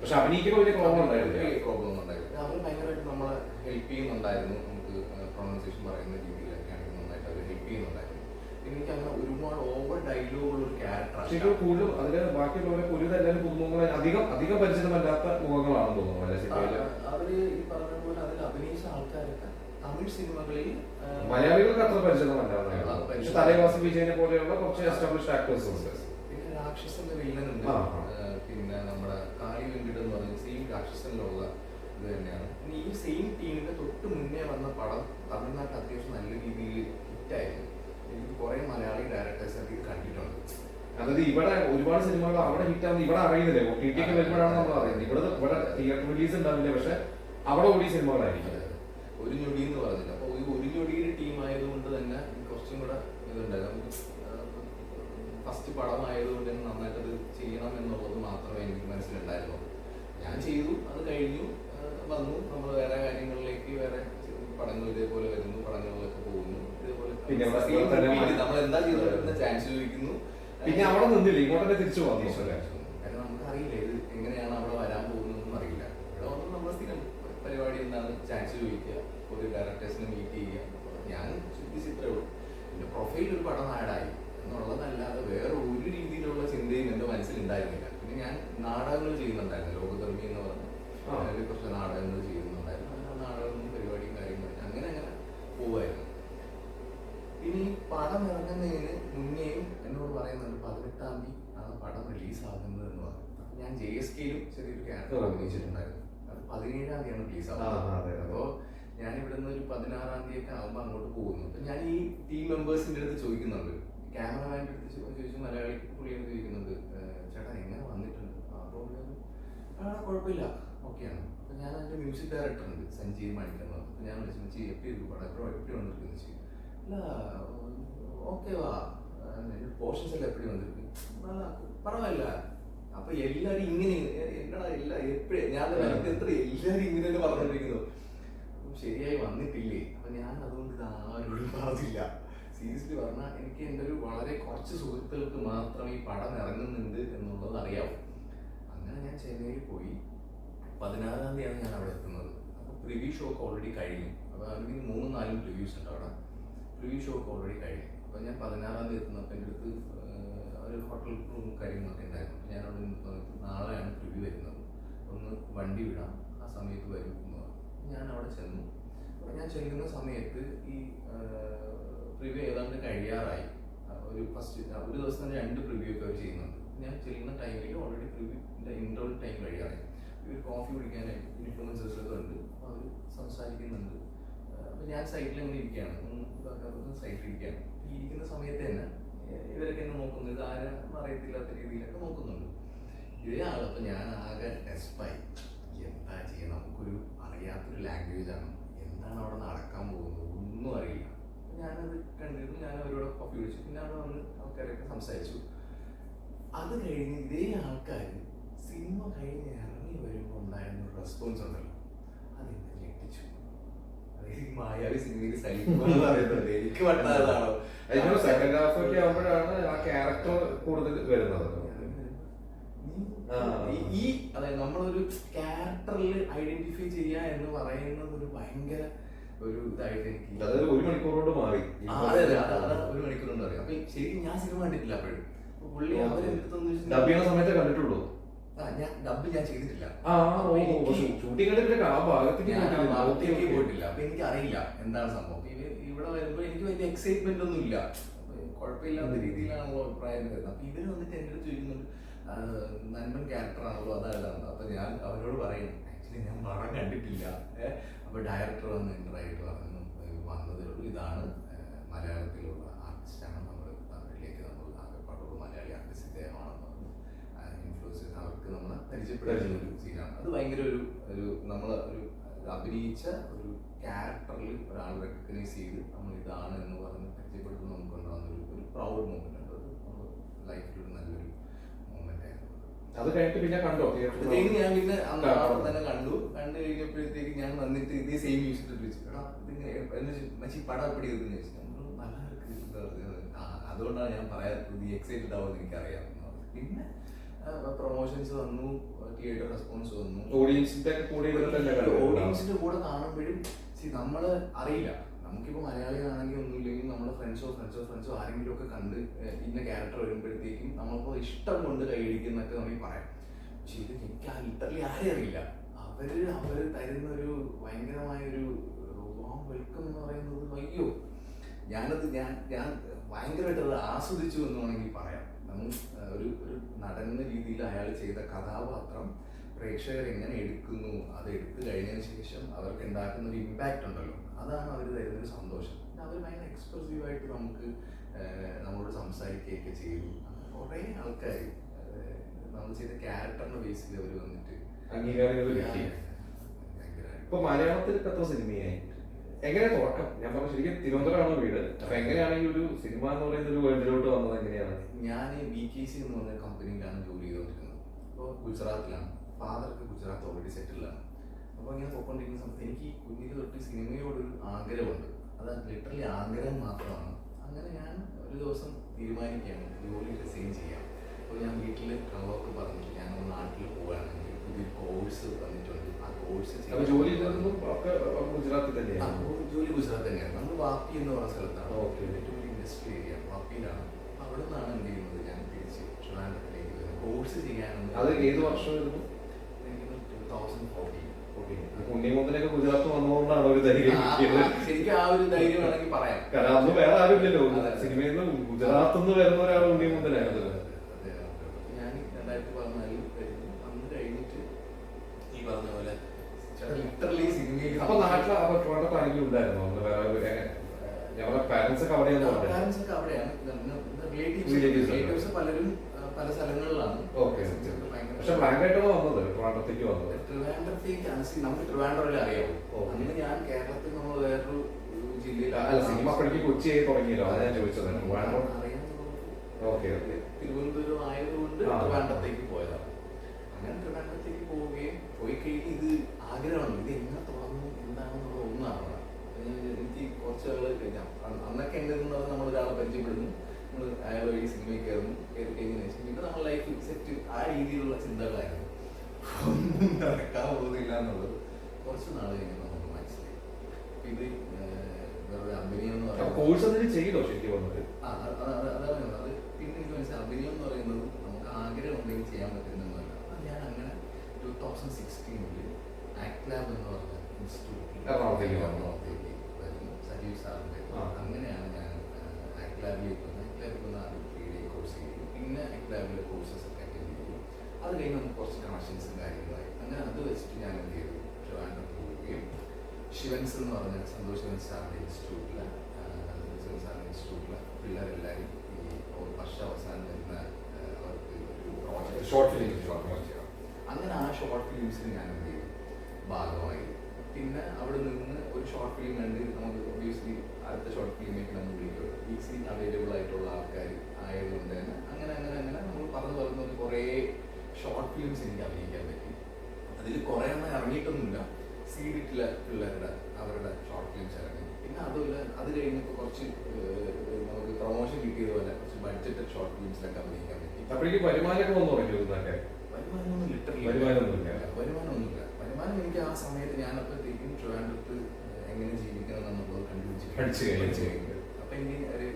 പക്ഷെ അഭിനയിക്കുമ്പോൾ വലിയ പ്രോബ്ലം പ്രോബ്ലം അവർ ഭയങ്കരമായിട്ട് നമ്മളെ ഹെൽപ്പ് ചെയ്യുന്നുണ്ടായിരുന്നു. നമുക്ക് പ്രൊണൗൺസിയേഷൻ പറയുന്ന രീതിയിലൊക്കെയാണെങ്കിൽ നന്നായിട്ട് അവർ ഹെൽപ്പ് ചെയ്യുന്നുണ്ടായിരുന്നു. എനിക്ക് അങ്ങനെ ഒരുപാട് ഓവർ ഡയലോഗുള്ള ഒരു ക്യാരക്ടർ കൂടുതലും അതിൽ ബാക്കിയുള്ളവരെ എല്ലാവരും പുതുമുഖങ്ങളെ അധികം അധികം പരിചിതമല്ലാത്ത മുഖങ്ങളാണെന്ന് തോന്നുന്നു അവർ ഈ പറഞ്ഞ പോലെ അതിൽ അഭിനയിച്ച ആൾക്കാരൊക്കെ തമിഴ് സിനിമകളിൽ മലയാളികൾക്ക് അത്ര പരിചിതമല്ല തലേവാസി വിജയനെ പോലെയുള്ള കുറച്ച് എസ്റ്റാബ്ലിഷ്ഡ് ആക്ടേഴ്സ് ഉണ്ട്. പിന്നെ രാക്ഷസൻ വില്ലനുണ്ട് ആ. ആ, പിന്നെ നമ്മുടെ കാളി വെങ്കിട്ട് എന്ന് പറഞ്ഞ സെയിം രാക്ഷസനിലുള്ള ഇത് തന്നെയാണ്. ഈ സെയിം ടീമിന്റെ തൊട്ട് മുന്നേ വന്ന പടം തമിഴ്നാട്ടിൽ അത്യാവശ്യം നല്ല രീതിയിൽ ഹിറ്റായിരുന്നു. എനിക്ക് കുറെ മലയാളി ഡയറക്ടേഴ്സ് ഒക്കെ കണ്ടിട്ടുണ്ട്. അതായത് ഇവിടെ ഒരുപാട് സിനിമകൾ അവിടെ ഹിറ്റ് ആവുന്നത് ഇവിടെ അറിയുന്നില്ലേ. ഒ ടി ടി ഒക്കെ വരുമ്പോഴാണ് നമ്മൾ അറിയുന്നത്. ഇവിടെ ഇവിടെ തിയേറ്റർ റിലീസ് ഉണ്ടാവില്ല. പക്ഷെ അവിടെ ഓടിയ സിനിമകളായിരിക്കും. ഒരു ഞൊടി എന്ന് പറഞ്ഞില്ല. അപ്പൊ ഈ ഒരു ഞൊടിയുടെ ടീം ആയതുകൊണ്ട് തന്നെ കുറച്ചും കൂടെ ഇതുണ്ടായിരുന്നു ഫസ്റ്റ് പടം ആയതുകൊണ്ട് തന്നെ നന്നായിട്ടത് ചെയ്യണം എന്നുള്ളത് മാത്രമേ എനിക്ക് മനസ്സിലുണ്ടായിരുന്നു ഞാൻ ചെയ്തു അത് കഴിഞ്ഞു വന്നു. നമ്മൾ വേറെ കാര്യങ്ങളിലേക്ക് വേറെ പടങ്ങൾ ഇതേപോലെ വരുന്നു പടങ്ങളിലൊക്കെ പോകുന്നു. ഇതേപോലെ നമ്മൾ എന്താ ചെയ്തു ചാൻസ് ചോദിക്കുന്നു. പിന്നെ അവിടെ നിന്നില്ല? ഇങ്ങോട്ടൊക്കെ തിരിച്ചു വന്നു അല്ലേ? കാരണം നമുക്കറിയില്ല ഇത് എങ്ങനെയാണ് അവിടെ വരാൻ പോകുന്നതെന്നും അറിയില്ല ഇവിടെ വന്ന് നമ്മൾ സ്ഥിരം പരിപാടി എന്താണ് ചാൻസ് ചോദിക്കുക ഒരു ഡയറക്ടേഴ്സിനെ മീറ്റ് ചെയ്യുക ഞാൻ ചിന്തിച്ചിത്രേ ഉള്ളൂ എന്റെ പ്രൊഫൈൽ ഒരു പടം ആഡായി എന്നുള്ളതല്ലാതെ വേറെ ഒരു രീതിയിലുള്ള ചിന്തയും എന്റെ മനസ്സിലുണ്ടായിരുന്നില്ല പിന്നെ ഞാൻ നാടകങ്ങൾ ചെയ്യുന്നുണ്ടായിരുന്നു ലോകധർമ്മി എന്ന് പറഞ്ഞ ആ. അതിൽ കുറച്ച് നാടകങ്ങൾ ചെയ്യുന്നുണ്ടായിരുന്നു അങ്ങനെ ആ നാടകങ്ങളും പരിപാടിയും കാര്യങ്ങളും അങ്ങനെ അങ്ങനെ പോവായിരുന്നു ഇനി പടം ഇറങ്ങുന്നതിന് മുന്നേയും എന്നോട് പറയുന്നുണ്ട് പതിനെട്ടാം തീയതി ആണ് പടം റിലീസ് ആകുന്നത് എന്ന് പറഞ്ഞു ഞാൻ ജെ എസ് കെയിലും ചെറിയൊരു ക്യാരക്ടർ അഭിനയിച്ചിട്ടുണ്ടായിരുന്നു. അത് പതിനേഴാം തീയതിയാണ് റിലീസ് ആവുന്നത്. അപ്പോൾ ഞാൻ ഇവിടെ നിന്ന് ഒരു പതിനാറാം തീയതി ഒക്കെ ആകുമ്പോൾ അങ്ങോട്ട് പോകുന്നു. അപ്പം ഞാൻ ഈ ടീം മെമ്പേഴ്സിന്റെ അടുത്ത് ചോദിക്കുന്നുണ്ട്. ക്യാമറമാന്റെ അടുത്ത് ചോദിച്ചു മലയാളിക്ക് പുള്ളിയോട് ചോദിക്കുന്നുണ്ട് ചേട്ടാ എങ്ങനെ വന്നിട്ടുണ്ട്? അപ്പോൾ ആ കുഴപ്പമില്ല. ഓക്കെയാണ്. അപ്പം ഞാൻ എന്റെ മ്യൂസിക് ഡയറക്ടർ ഉണ്ട് സഞ്ജീവ് മണിക്കർ എന്ന് പറഞ്ഞു. ഞാൻ വിളിച്ചു ചെയ്യും എപ്പി ഇരിക്കും പടം? എപ്പോഴും എപ്പി വന്നിരിക്കുന്നു ചോദിച്ചു അല്ല ഓക്കെ വാ. പോർഷൻസ് എല്ലാം എപ്പോഴും വന്നിട്ടുണ്ട് പറവല്ല അപ്പൊ എല്ലാരും ഇങ്ങനെ എന്നടാ എല്ലാ എപ്പോഴേ? ഞാൻ എത്ര എല്ലാരും ഇങ്ങനെ തന്നെ പറഞ്ഞോണ്ടിരിക്കുന്നു. ശരിയായി വന്നിട്ടില്ലേ? അപ്പൊ ഞാൻ അതുകൊണ്ട് ഇത് ആരോടും പറഞ്ഞില്ല. സീരിയസ്ലി പറഞ്ഞാൽ എനിക്ക് എന്റെ ഒരു വളരെ കുറച്ച് സുഹൃത്തുക്കൾക്ക് മാത്രം ഈ പടം ഇറങ്ങുന്നുണ്ട് എന്നുള്ളത് അറിയാവും. അങ്ങനെ ഞാൻ ചെന്നൈയിൽ പോയി. പതിനാറാം തീയതിയാണ് ഞാൻ അവിടെ എത്തുന്നത്. അപ്പോൾ പ്രിവ്യൂ ഷോ ഓൾറെഡി കഴിഞ്ഞു. അപ്പോൾ അതിന് മൂന്നും നാലും പ്രിവ്യൂസ് ഉണ്ട് അവിടെ. പ്രിവ്യൂ ഷോ ഓൾറെഡി കഴിഞ്ഞു. അപ്പോൾ ഞാൻ പതിനാറാം തീയതി എത്തുന്നപ്പോൾ എന്റെ അടുത്ത് കാര്യങ്ങളൊക്കെ ഉണ്ടായിരുന്നു. ഞാൻ നിന്ന് പറഞ്ഞിട്ട് നാളെയാണ് പ്രിവ്യൂ വരുന്നത്. ഒന്ന് വണ്ടി വിടാം. ആ സമയത്ത് വരും എന്ന് പറഞ്ഞു. ഞാൻ അവിടെ ചെന്നു. ഞാൻ ചെല്ലുന്ന സമയത്ത് ഈ പ്രിവ്യൂ ഏതാണ്ട് കഴിയാറായി. ഒരു ഫസ്റ്റ് ഒരു ദിവസം തന്നെ രണ്ട് പ്രിവ്യൂ ഒക്കെ അവർ ചെയ്യുന്നുണ്ട്. ഞാൻ ചെല്ലുന്ന ടൈമിൽ ഓൾറെഡി പ്രിവ്യൂന്റെ ഇന്റർവൽ ടൈം കഴിയാറായി. ഇവർ കോഫി കുടിക്കാനായിട്ട് ഇൻഫ്ലുവൻസേഴ്സ് ഒക്കെ ഉണ്ട്. അവർ സംസാരിക്കുന്നുണ്ട്. അപ്പം ഞാൻ സൈറ്റിൽ അങ്ങനെ ഇരിക്കുകയാണ്. സൈറ്റിൽ ഇരിക്കുകയാണ്. ഈ ഇരിക്കുന്ന സമയത്ത് തന്നെ ഇവരൊക്കെ എന്നെ നോക്കുന്നു. ഇത് ആരും അറിയത്തില്ലാത്ത രീതിയിലൊക്കെ നോക്കുന്നുണ്ട്. ഇതേ ആളപ്പോൾ ഞാൻ ആകെ ടെസ്റ്റായി എന്താ ചെയ്യുക നമുക്കൊരു അറിയാത്തൊരു ലാംഗ്വേജാണ് എന്താണ് അവിടെ നടക്കാൻ പോകുന്നത്? ഒന്നും അറിയില്ല. ഞാനത് കണ്ടിരുന്നു. ഞാൻ അവരോട് കോഫി കുടിച്ചു പിന്നെ അവിടെ വന്ന് ആൾക്കാരൊക്കെ സംസാരിച്ചു. അത് കഴിഞ്ഞ് ഇതേ ആൾക്കാർ സിനിമ കഴിഞ്ഞ് ഇറങ്ങി വരുമ്പോൾ ഉണ്ടായിരുന്ന റെസ്പോൺസ് ഉണ്ടല്ലോ. അതെന്നെ ഞെട്ടിച്ചു. അതായത് മായാവി സിനിമയിൽ സൈനിക എനിക്ക് അതിനുള്ള സെക്കൻഡ് ഹാഫ് ഒക്കെ ആവുമ്പോഴാണ് ആ ക്യാരക്ടർ കൂടുതൽ വരുന്നത്. ഈ- അതായത് നമ്മളൊരു ക്യാരക്ടറിൽ ഐഡന്റിഫൈ ചെയ്യുക എന്ന് പറയുന്നത് ഒരു ഭയങ്കര ഒരു ഇതായിട്ട് എനിക്ക് അതായത് ഒരു മണിക്കൂറോട് മാറി. അതെ അതെ അത് അത് ഒരു മണിക്കൂറോട് മാറി. അപ്പൊ ശരിക്കും ഞാൻ സിനിമ കണ്ടിട്ടില്ല അപ്പോഴും. പുള്ളി അവരെടുത്തൊന്നും സമയത്ത് കണ്ടിട്ടുള്ളൂ. ഡബ് ഞാൻ ചെയ്തിട്ടില്ല. കണ്ടിട്ടില്ല ആ ഭാഗത്തേക്ക് പോയിട്ടില്ല. അപ്പൊ എനിക്ക് അറിയില്ല എന്താണ് സംഭവം. ഇവിടെ വരുമ്പോൾ എനിക്ക് വലിയ എക്സൈറ്റ്മെന്റ് ഒന്നും ഇല്ല. കുഴപ്പമില്ലാത്ത രീതിയിലാണല്ലോ അഭിപ്രായം വരുന്നത്. അപ്പൊ ഇവർ വന്നിട്ട് എന്റെ അടുത്ത് ചോദിക്കുന്നുണ്ട് നന്മൻ ക്യാരക്ടറാണല്ലോ അതാണ് അപ്പൊ ഞാൻ അവരോട് പറയും ആക്ച്വലി ഞാൻ പടം കണ്ടിട്ടില്ല. അപ്പൊ ഡയറക്ടർ വന്ന് ഇന്ററായിട്ട് പറഞ്ഞു "ഏ, വന്നതേ ഉള്ളൂ. ഇതാണ് മലയാളത്തിലുള്ള ആർട്ടിസ്റ്റാണ് നമ്മൾ തമിഴിലേക്ക് നമ്മൾ ആകെപ്പാടുള്ള മലയാളി ആർട്ടിസ്റ്റ് ഇദ്ദേഹമാണെന്ന് പറഞ്ഞു. ഇൻഫ്ലുവൻസ് അവർക്ക് നമ്മൾ പരിചയപ്പെടുന്ന ഒരു സീനാണ് അത് ഭയങ്കര ഒരു ഒരു നമ്മൾ ഒരു അഭിനയിച്ച ഒരു ക്യാരക്ടറിൽ ഒരാൾ റെക്കഗ്നൈസ് ചെയ്ത് നമ്മൾ ഇതാണ് എന്ന് പറഞ്ഞ് പരിചയപ്പെടുമ്പോൾ നമുക്ക് ഉണ്ടാകുന്ന ഒരു പ്രൗഡ് മൂമെന്റ് ഉണ്ട് അത് ലൈഫിലൊരു നല്ലൊരു മൂമെന്റ് ആയിരുന്നു അത്. കഴിഞ്ഞിട്ട് പിന്നെ കണ്ടോ? തിയേറ്ററിൽ ഞാൻ പിന്നെ അന്ന് അവിടെ തന്നെ കണ്ടു. കണ്ടു കഴിഞ്ഞപ്പോഴത്തേക്ക് ഞാൻ വന്നിട്ട് ഇതേ സെയിം മ്യൂസിക്കിൽ വെച്ചിട്ട് മച്ചി പടം എപ്പിടി എന്ന് ചോദിച്ചു. അതുകൊണ്ടാണ് ഞാൻ പറയാത്തത് എക്സൈറ്റഡ് ആവുമെന്ന് എനിക്കറിയാം പിന്നെ പ്രൊമോഷൻസ് വന്നു തിയേറ്റർ റെസ്പോൺസ് വന്നു. ഓഡിയൻസിന്റെ കൂടെ? ഓഡിയൻസിന്റെ കൂടെ കാണുമ്പോഴും സി നമ്മൾ അറിയില്ല. നമുക്കിപ്പോ മലയാളികളാണെങ്കിൽ ഒന്നുമില്ലെങ്കിൽ നമ്മളെ ഫ്രണ്ട്സോ ഫ്രണ്ട്സോ ഫ്രണ്ട്സോ ആരെങ്കിലും ഒക്കെ കണ്ട് ഇന്ന ക്യാരക്ടർ വരുമ്പോഴത്തേക്കും നമ്മളിപ്പോ ഇഷ്ടം കൊണ്ട് കൈയടിക്കുന്നൊക്കെ നമുക്ക് പറയാം. പക്ഷെ ഇത് എനിക്ക് ലിറ്ററലി ആരെയും അറിയില്ല. അവർ അവർ തരുന്ന ഒരു ഭയങ്കരമായ ഒരു വെൽക്കം എന്ന് പറയുന്നത് അയ്യോ ഞാനത് ഞാൻ ഞാൻ ഭയങ്കരമായിട്ട് അത് ആസ്വദിച്ചു എന്ന് വേണമെങ്കിൽ പറയാം. നമ്മൾ ഒരു ഒരു നടന്ന രീതിയിൽ അയാൾ ചെയ്ത കഥാപാത്രം പ്രേക്ഷകർ എങ്ങനെ എടുക്കുന്നു അത് എടുത്തു കഴിഞ്ഞതിന് ശേഷം അവർക്ക് ഉണ്ടാക്കുന്ന ഒരു ഇമ്പാക്റ്റ് ഉണ്ടല്ലോ. അതാണ് അവർ തരുന്നൊരു സന്തോഷം. അവർ ഭയങ്കര എക്സ്പ്രസീവായിട്ട് നമുക്ക് നമ്മളോട് സംസാരിക്കുകയൊക്കെ ചെയ്തു. കുറേ ആൾക്കാർ നമ്മൾ ചെയ്ത ക്യാരക്ടറിന്റെ ബേസിൽ അവർ വന്നിട്ട് ഭയങ്കരമായിട്ട്. ഇപ്പൊ മലയാളത്തിൽ എത്ര സിനിമയായി എങ്ങനെ തുടക്കം? ഞാൻ പറഞ്ഞു ശരിക്കും തിരുവനന്തപുരമാണ് വീട്? അപ്പൊ എങ്ങനെയാണ് ഈ ഒരു സിനിമ എന്ന് പറയുന്ന ഒരു വേൾഡിലോട്ട് വന്നത് എങ്ങനെയാണ്? ഞാൻ ബി കെ സി എന്ന് പറഞ്ഞ കമ്പനിയിലാണ് ജോലി ചെയ്തുകൊണ്ടിരുന്നത് അപ്പോൾ ഗുജറാത്തിലാണ്. ഫാദർക്ക് ഗുജറാത്ത് ഓൾറെഡി സെറ്റിലാണ് അപ്പോൾ ഇങ്ങനെ പോയിക്കൊണ്ടിരിക്കുന്ന സമയത്ത് എനിക്ക് കുഞ്ഞിൽ തൊട്ട് സിനിമയോടൊരു ആഗ്രഹമുണ്ട്. അത് ലിറ്ററലി ആഗ്രഹം മാത്രമാണ്. അങ്ങനെ ഞാൻ ഒരു ദിവസം തീരുമാനിക്കുകയാണ്. ജോലി റിസൈൻ ചെയ്യാം അപ്പോൾ ഞാൻ വീട്ടിൽ കള്ളൊക്കെ പറഞ്ഞു ഞാൻ നാട്ടിൽ പോവുകയാണെങ്കിൽ പുതിയ കോഴ്സ് വന്നിട്ടുണ്ട് ആ കോഴ്സ് അപ്പൊ ജോലി ചെയ്തതൊന്നും ഒക്കെ ഗുജറാത്തിൽ തന്നെയാണ് ജോലി ഗുജറാത്ത് തന്നെയാണ് നമ്മൾ വാപ്പി എന്ന് പറഞ്ഞ സ്ഥലത്താണ്. ഓക്കെ. ഏറ്റവും വലിയ ഇൻഡസ്ട്രി ഏരിയ വാപ്പിയിലാണ്. അവിടെ നിന്നാണ് എന്ത് ചെയ്യുന്നത്? ഞാൻ തിരിച്ച് ട്രിവാൻഡ്രത്തിലേക്ക് വരുന്നത്. കോഴ്സ് ചെയ്യാനൊന്നും അത് ഏത് വർഷമായിരുന്നു ടൂ തൗസൻഡ് ഫോർട്ടീൻ ഉണ്ണിമുന്തനൊക്കെ ഗുജറാത്ത് വന്നതുകൊണ്ടാണ് ഒരു ധൈര്യം ശരിക്കും ആ ഒരു ധൈര്യം വേണമെങ്കിൽ പറയാം. കാരണം അന്ന് വേറെ ആരും ഇല്ലല്ലോ അതെ. സിനിമയിൽ നിന്ന് ഗുജറാത്ത് നിന്ന് വരുന്ന ഒരാൾ ഉണ്ണിമുന്തനായിരുന്നു അതെ, അതെ, അതെ. ഞാൻ രണ്ടായിരത്തി പതിനാലിൽ വരുന്നു അന്ന് കഴിഞ്ഞിട്ട് ഈ പറഞ്ഞ പോലെ ലിറ്ററലി സിനിമയിൽ അപ്പൊ നാട്ടിൽ അപ്പൊ ട്രിവാൻഡ്രത്ത് ആരെങ്കിലും ഉണ്ടായിരുന്നു? അന്ന് വേറെ ഞങ്ങളുടെ പാരന്റ്സ് ഒക്കെ അവിടെയൊന്നും പാരന്റ്സ് ഒക്കെ അവിടെയാണ്. റിലേറ്റീവ്സ് പലരും പല സ്ഥലങ്ങളിലാണ്. പക്ഷെ ബ്ലാങ്ക് ആയിട്ടാണ് വന്നത്? ട്രിവാൻഡ്രത്തേക്ക് വന്നത്? ട്രിവാൻഡ്രത്തേക്ക് നമുക്ക് ട്രിവാൻഡ്രമിൽ അറിയാവൂ. ഓ. അന്ന് ഞാൻ കേരളത്തിൽ നമ്മൾ വേറൊരു ഒരു സിനിമ അപ്പോഴേക്ക് കൊച്ചിയായി തുടങ്ങിയല്ലോ. അതാണ് ഞാൻ ചോദിച്ചത്. ട്രിവാൻഡ്രം? Okay okay. തിരുവനന്തപുരം ആയതുകൊണ്ട്. ട്രിവാൻഡ്രത്തേക്ക് പോയതാണ്. അങ്ങനെ ട്രിവാൻഡ്രത്തേക്ക് പോവുകയും പോയി കഴിഞ്ഞ് ഇത് ആഗ്രഹമാണ് ഇത് എങ്ങനെ തുറന്നു എന്താണെന്നുള്ള ഒന്നും അറിയണം ഏഹ് എനിക്ക് കുറച്ച് ആൾ കഴിഞ്ഞാൽ അന്നൊക്കെ എങ്ങനെ നിന്നത് നമ്മൾ ഒരാളെ പരിചയപ്പെടുന്നു നമ്മൾ അയാൾ വഴി സിനിമയിൽ കയറുന്നു കയറി കഴിഞ്ഞതിന് ശേഷം പിന്നെ നമ്മുടെ ലൈഫ് സെറ്റ് ആ രീതിയിലുള്ള ചിന്തകളായിരുന്നു ഒന്നും നടക്കാൻ പോകുന്നില്ല എന്നുള്ളത് കുറച്ച് നാൾ കഴിഞ്ഞപ്പോൾ നമുക്ക് മനസ്സിലായി അപ്പൊ ഇത് ഏഹ് വെറുതെ അഭിനയം എന്ന് പറയുന്നത് കോഴ്സ് എന്തെങ്കിലും ചെയ്തോ ശരിക്കും അത് പിന്നെ എനിക്ക് മനസ്സിലായി അഭിനയം എന്ന് പറയുന്നത് നമുക്ക് ആഗ്രഹം ഉണ്ടെങ്കിൽ ചെയ്യാൻ പറ്റുന്നതല്ല. അത് ഞാൻ അങ്ങനെ ടൂ തൗസൻഡ് സിക്സ്റ്റീനിൽ ആക്ട് ലാബ് എന്ന് പറഞ്ഞ ഇൻസ്റ്റിറ്റ്യൂട്ടിൽ എറണാകുളത്തേക്ക് വന്നു. എറണാകുളത്തേക്ക് വരുന്നു. സജീവ് സാറിന്റെ ആ. അങ്ങനെയാണ് ഞാൻ ആക്ട് ലാബിലേക്ക് വന്നത് ആക്ട് ലാബിൽ വന്ന് ആദ്യം ത്രീ ഡേ കോഴ്സ് ചെയ്തു. പിന്നെ ആക്ട് ലാബിലെ കോഴ്സസ് ഒക്കെ അറ്റൻഡ് ചെയ്തു. അത് കഴിഞ്ഞ് നമുക്ക് കുറച്ച് കണക്ഷൻസും കാര്യങ്ങളായി. അങ്ങനെ അത് വെച്ചിട്ട് ഞാൻ എന്ത് ചെയ്തു? ട്രിവാൻഡ്രം പോവുകയും ശിവൻസ് എന്ന് പറഞ്ഞ സന്തോഷ് ശിവൻ സാറിന്റെ ഇൻസ്റ്റിറ്റ്യൂട്ടിൽ ഇൻസ്റ്റിറ്റ്യൂട്ടിൽ പിള്ളേരെല്ലാവരും ഈ വർഷ അവസാനം വരുന്ന അവർക്ക് ഒരു പ്രോജക്റ്റ് ഷോർട്ട് ഫിലിം ഷോർട്ട് ചെയ്യണം അങ്ങനെ ആ ഷോർട്ട് ഫിലിംസിന് ഞാൻ എന്ത് ചെയ്തു? ഭാഗമായി. പിന്നെ അവിടെ നിന്ന് ഒരു ഷോർട്ട് ഫിലിം കണ്ട് നമുക്ക് ഒബ്വിയസ്ലി അടുത്ത ഷോർട്ട് ഫിലിമേക്ക് നമ്മൾ വിളിക്കും. ഈസി അവൈലബിൾ ആയിട്ടുള്ള ആൾക്കാർ ആയതുകൊണ്ട് തന്നെ അങ്ങനെ അങ്ങനെ അങ്ങനെ നമ്മൾ പറഞ്ഞു പറഞ്ഞ കുറേ ഷോർട്ട് ഫിലിംസ് എനിക്ക് അഭിനയിക്കാൻ പറ്റി. അതിൽ കുറേ എണ്ണം ഇറങ്ങിയിട്ടൊന്നുമില്ല. സീഡിറ്റിലെ പിള്ളേരുടെ അവരുടെ ഷോർട്ട് ഫിലിംസ് ഇറങ്ങി. പിന്നെ അതുമില്ല അത് കഴിഞ്ഞപ്പോൾ കുറച്ച് പ്രൊമോഷൻ ഇതുപോലെ ബഡ്ജറ്റ് ഷോർട്ട് ഫിലിംസിലൊക്കെ അഭിനയിക്കാൻ പറ്റി. അപ്പോഴേക്ക് വരുമാനമൊക്കെ വന്നു തുടങ്ങി ഇതൊക്കെ വരുമാനമൊന്നും ലിറ്ററലി വരുമാനമൊന്നുമില്ല. വരുമാനമൊന്നുമില്ല. വരുമാനം എനിക്ക് ആ സമയത്ത് ഞാനപ്പോഴത്തേക്കും ട്രിവാൻഡ്രത്ത് എങ്ങനെ ജീവിക്കണം എന്നുള്ളത് കണ്ടുപിടിച്ച് പഠിച്ചു. പഠിച്ച് കഴിഞ്ഞു. അപ്പൊ എനിക്ക് ഒരു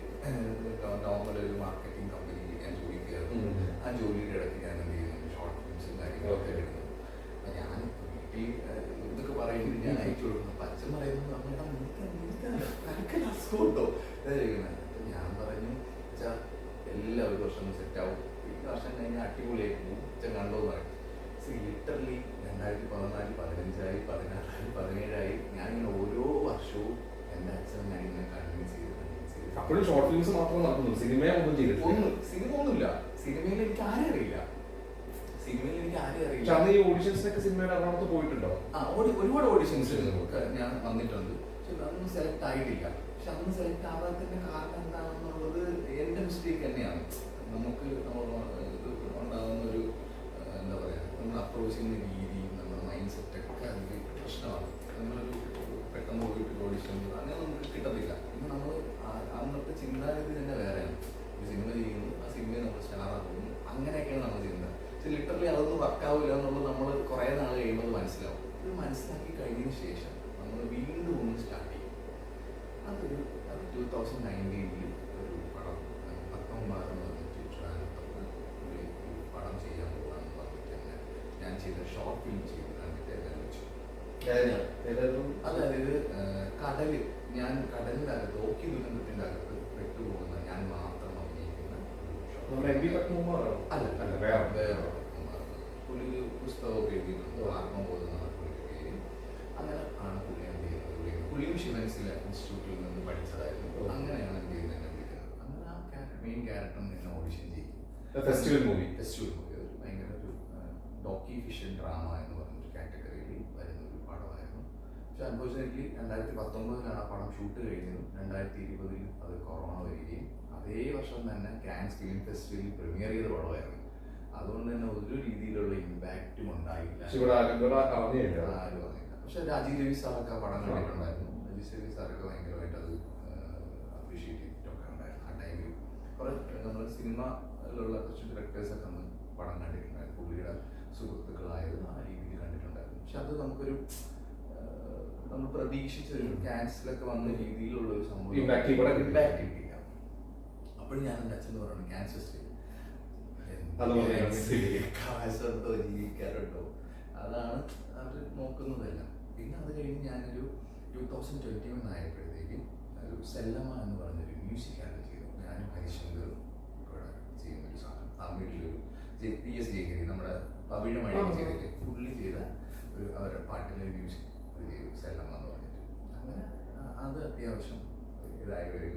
നോർമൽ ഒരു മാർക്കറ്റിംഗ് കമ്പനിയിൽ ഞാൻ ജോലി കയറുന്നു. ആ ജോലിയുടെ ഇടയ്ക്ക് ഞാൻ എന്ത് ചെയ്യുന്നു ഷോർട്ട് ഫിലിംസും കാര്യങ്ങളൊക്കെ. എടുക്കുന്നു അപ്പൊ ഞാൻ വീട്ടിൽ ഇതൊക്കെ പറയുന്നത് ഞാൻ അയച്ചു കൊടുക്കുന്നു. അപ്പൊ അച്ഛൻ പറയുന്നത് അമ്മയുടെ നിനക്ക് അസുഖമുണ്ടോ അപ്പൊ ഞാൻ പറഞ്ഞു "അച്ഛാ, എല്ലാം ഒരു വർഷം സെറ്റ് ആവും. ഈ വർഷം കഴിഞ്ഞാൽ അടിപൊളിയായിരുന്നു. അച്ഛൻ കണ്ടോ എന്ന് ലിറ്ററലി രണ്ടായിരത്തി പതിനാല് പതിനഞ്ചായി പതിനാറായി പതിനേഴായി ഞാനിങ്ങനെ ഓരോ വർഷവും എന്റെ അച്ഛൻ ഞാൻ ഇങ്ങനെ കൺവിൻസ് ചെയ്ത് കൺവിൻസ് ചെയ്ത്. അപ്പോഴും ഷോർട്ട് ഫിലിംസ് മാത്രം നടക്കുന്നു സിനിമയെ ഒന്നും ചെയ്തിട്ടില്ല. ഒന്നും സിനിമ ഒന്നുമില്ല. സിനിമയിൽ എനിക്ക് ആരെയും അറിയില്ല. സിനിമയിൽ എനിക്ക് ആരെയും അറിയില്ല. അന്ന് ഈ ഓഡിഷൻസിനൊക്കെ സിനിമയുടെ എറണാകുളത്ത് പോയിട്ടുണ്ടോ? ആ ഒരുപാട് ഓഡിഷൻസ് ഞാൻ വന്നിട്ടുണ്ട്. പക്ഷെ അതൊന്നും സെലക്ട് ആയിട്ടില്ല. പക്ഷെ അന്ന് സെലക്ട് ആവാത്തതിന്റെ കാരണം എന്താണെന്നുള്ളത് എന്റെ മിസ്റ്റേക്ക് തന്നെയാണ്. നമുക്ക് ഉണ്ടാകുന്ന ഒരു എന്താ പറയുക നമ്മൾ അപ്രോച്ച് ചെയ്യുന്ന രീതി നമ്മുടെ മൈൻഡ് സെറ്റ് ഒക്കെ അതിൽ പ്രശ്നമാണ്. നമ്മളൊരു പെട്ടെന്ന് പോയിട്ട് ഓഡിഷൻ അങ്ങനെ നമുക്ക് കിട്ടത്തില്ല. ഇന്ന് നമ്മൾ അന്നത്തെ ചിന്താഗതി തന്നെ വേറെയാണ്. ഒരു സിനിമ ചെയ്യുന്നു ആ സിനിമയെ നമ്മൾ സ്റ്റാർ ആക്കുന്നു. അങ്ങനെയൊക്കെയാണ് നമ്മൾ ചെയ്യുന്നത് പക്ഷെ ലിറ്ററലി അതൊന്നും വർക്കാവില്ല എന്നുള്ളത് നമ്മൾ കുറേ നാൾ കഴിയുമ്പോൾ മനസ്സിലാവും. ഇത് മനസ്സിലാക്കി കഴിഞ്ഞതിന് ശേഷം നമ്മൾ വീണ്ടും ഒന്ന് സ്റ്റാർട്ട് ചെയ്യും. അതൊരു അത് ടൂ തൗസൻഡ് നയന്റീനിൽ ഒരു പടം ആ, പത്മകുമാരൻ എന്ന് പറഞ്ഞിട്ട് ട്രിവാൻഡ്രത്ത് ഒരു ഒരു പടം ചെയ്യാൻ പോകാമെന്ന് പറഞ്ഞിട്ട് തന്നെ ഞാൻ ചെയ്ത ഷോർട്ട് ഫിലിം ചെയ്ത് കണ്ടിട്ട് എന്നെ വിളിച്ചു ഏതായിരുന്നു? ഏതായിരുന്നു? അതായത് കടൽ ഞാൻ കടലിനകത്ത് ഓക്കി ദുരന്തത്തിന്റെ അകത്ത് പെട്ടുപോകുന്ന ഞാൻ മാത്രം അഭിനയിക്കുന്ന അല്ല അല്ല, വേറെ. വേറെ പുള്ളി ഒരു പുസ്തകമൊക്കെ എഴുതിയിട്ടുണ്ട് ആത്മബോധം അങ്ങനെ ആണ് പുള്ളി എന്ത് ചെയ്യുന്നത് പുള്ളി പുള്ളിയും ഷിവൻസിലെ ഇൻസ്റ്റിറ്റ്യൂട്ടിൽ നിന്ന് പഠിച്ചതായിരുന്നു അങ്ങനെയാണ് എന്ത് ചെയ്യുന്നത് അങ്ങനെ ആ മെയിൻ ക്യാരക്ടർ നിന്നെ ഓഡിഷൻ ചെയ്യും festival movie festival movie docufiction drama എന്ന് പറഞ്ഞൊരു കാറ്റഗറിയിൽ വരുന്ന ഒരു പടമായിരുന്നു. പക്ഷെ അൺഫോർച്ചുനേറ്റ്ലി രണ്ടായിരത്തി പത്തൊമ്പതിലാണ് ആ പടം ഷൂട്ട് കഴിഞ്ഞതും രണ്ടായിരത്തി ഇരുപതിൽ അത് കൊറോണ വരികയും അതേ വർഷം തന്നെ കാൻസ് ഫിലിം ഫെസ്റ്റിവലിൽ പ്രീമിയർ ചെയ്ത പടമായിരുന്നു. അതുകൊണ്ട് തന്നെ ഒരു രീതിയിലുള്ള ഇമ്പാക്റ്റും ഉണ്ടായില്ല. പക്ഷെ ആരും അറിയില്ല രാജീവ് രവി സാറൊക്കെ ആ പടം കണ്ടിട്ടുണ്ടായിരുന്നു. രാജീവ് രവി സാറൊക്കെ ഭയങ്കരമായിട്ട് അത് അപ്രീഷിയേറ്റ് ചെയ്തിട്ടൊക്കെ ഉണ്ടായിരുന്നു ആ ടൈമിൽ കുറെ നമ്മൾ സിനിമയിലുള്ള കുറച്ച് ഡയറക്ടേഴ്സൊക്കെ ഒന്ന് പടം കണ്ടിട്ടുണ്ടായിരുന്നു. പുള്ളിയുടെ സുഹൃത്തുക്കളായത് ആ രീതിയിൽ കണ്ടിട്ടുണ്ടായിരുന്നു. പക്ഷെ അത് നമുക്കൊരു നമ്മൾ പ്രതീക്ഷിച്ചൊരു ക്യാൻസലൊക്കെ വന്ന രീതിയിലുള്ള ഒരു സംഭവം. ഇമ്പാക്ട് കിട്ടില്ല അപ്പോഴും ഞാൻ എന്റെ അച്ഛൻ പറഞ്ഞു ക്യാൻസർ. കാശുണ്ടോ ജീവിക്കാറുണ്ടോ അതാണ് അവർ നോക്കുന്നതെല്ലാം. പിന്നെ അത് കഴിഞ്ഞ് ഞാനൊരു ടൂ തൗസൻഡ് ട്വന്റി വൺ ആയപ്പോഴത്തേക്കും ഒരു സെല്ലമ്മ എന്ന് പറഞ്ഞൊരു മ്യൂസിക് മ്യൂസിക്കാണ് ചെയ്തു. ഞാനും ഹരിശങ്കറും കൂടെ ചെയ്യുന്ന ഒരു സാധനം. തമിഴിലൊരു പി എസ് ജയഗിരി നമ്മുടെ പവിഴമഴ ആ. ചെയ്തിട്ട് പുള്ളി ചെയ്ത ഒരു അവരുടെ പാട്ടിലെ മ്യൂസിക് ഒരു സെല്ലമ്മ എന്ന് പറഞ്ഞിട്ട്. അങ്ങനെ അത് അത്യാവശ്യം ഇതായി ഒരു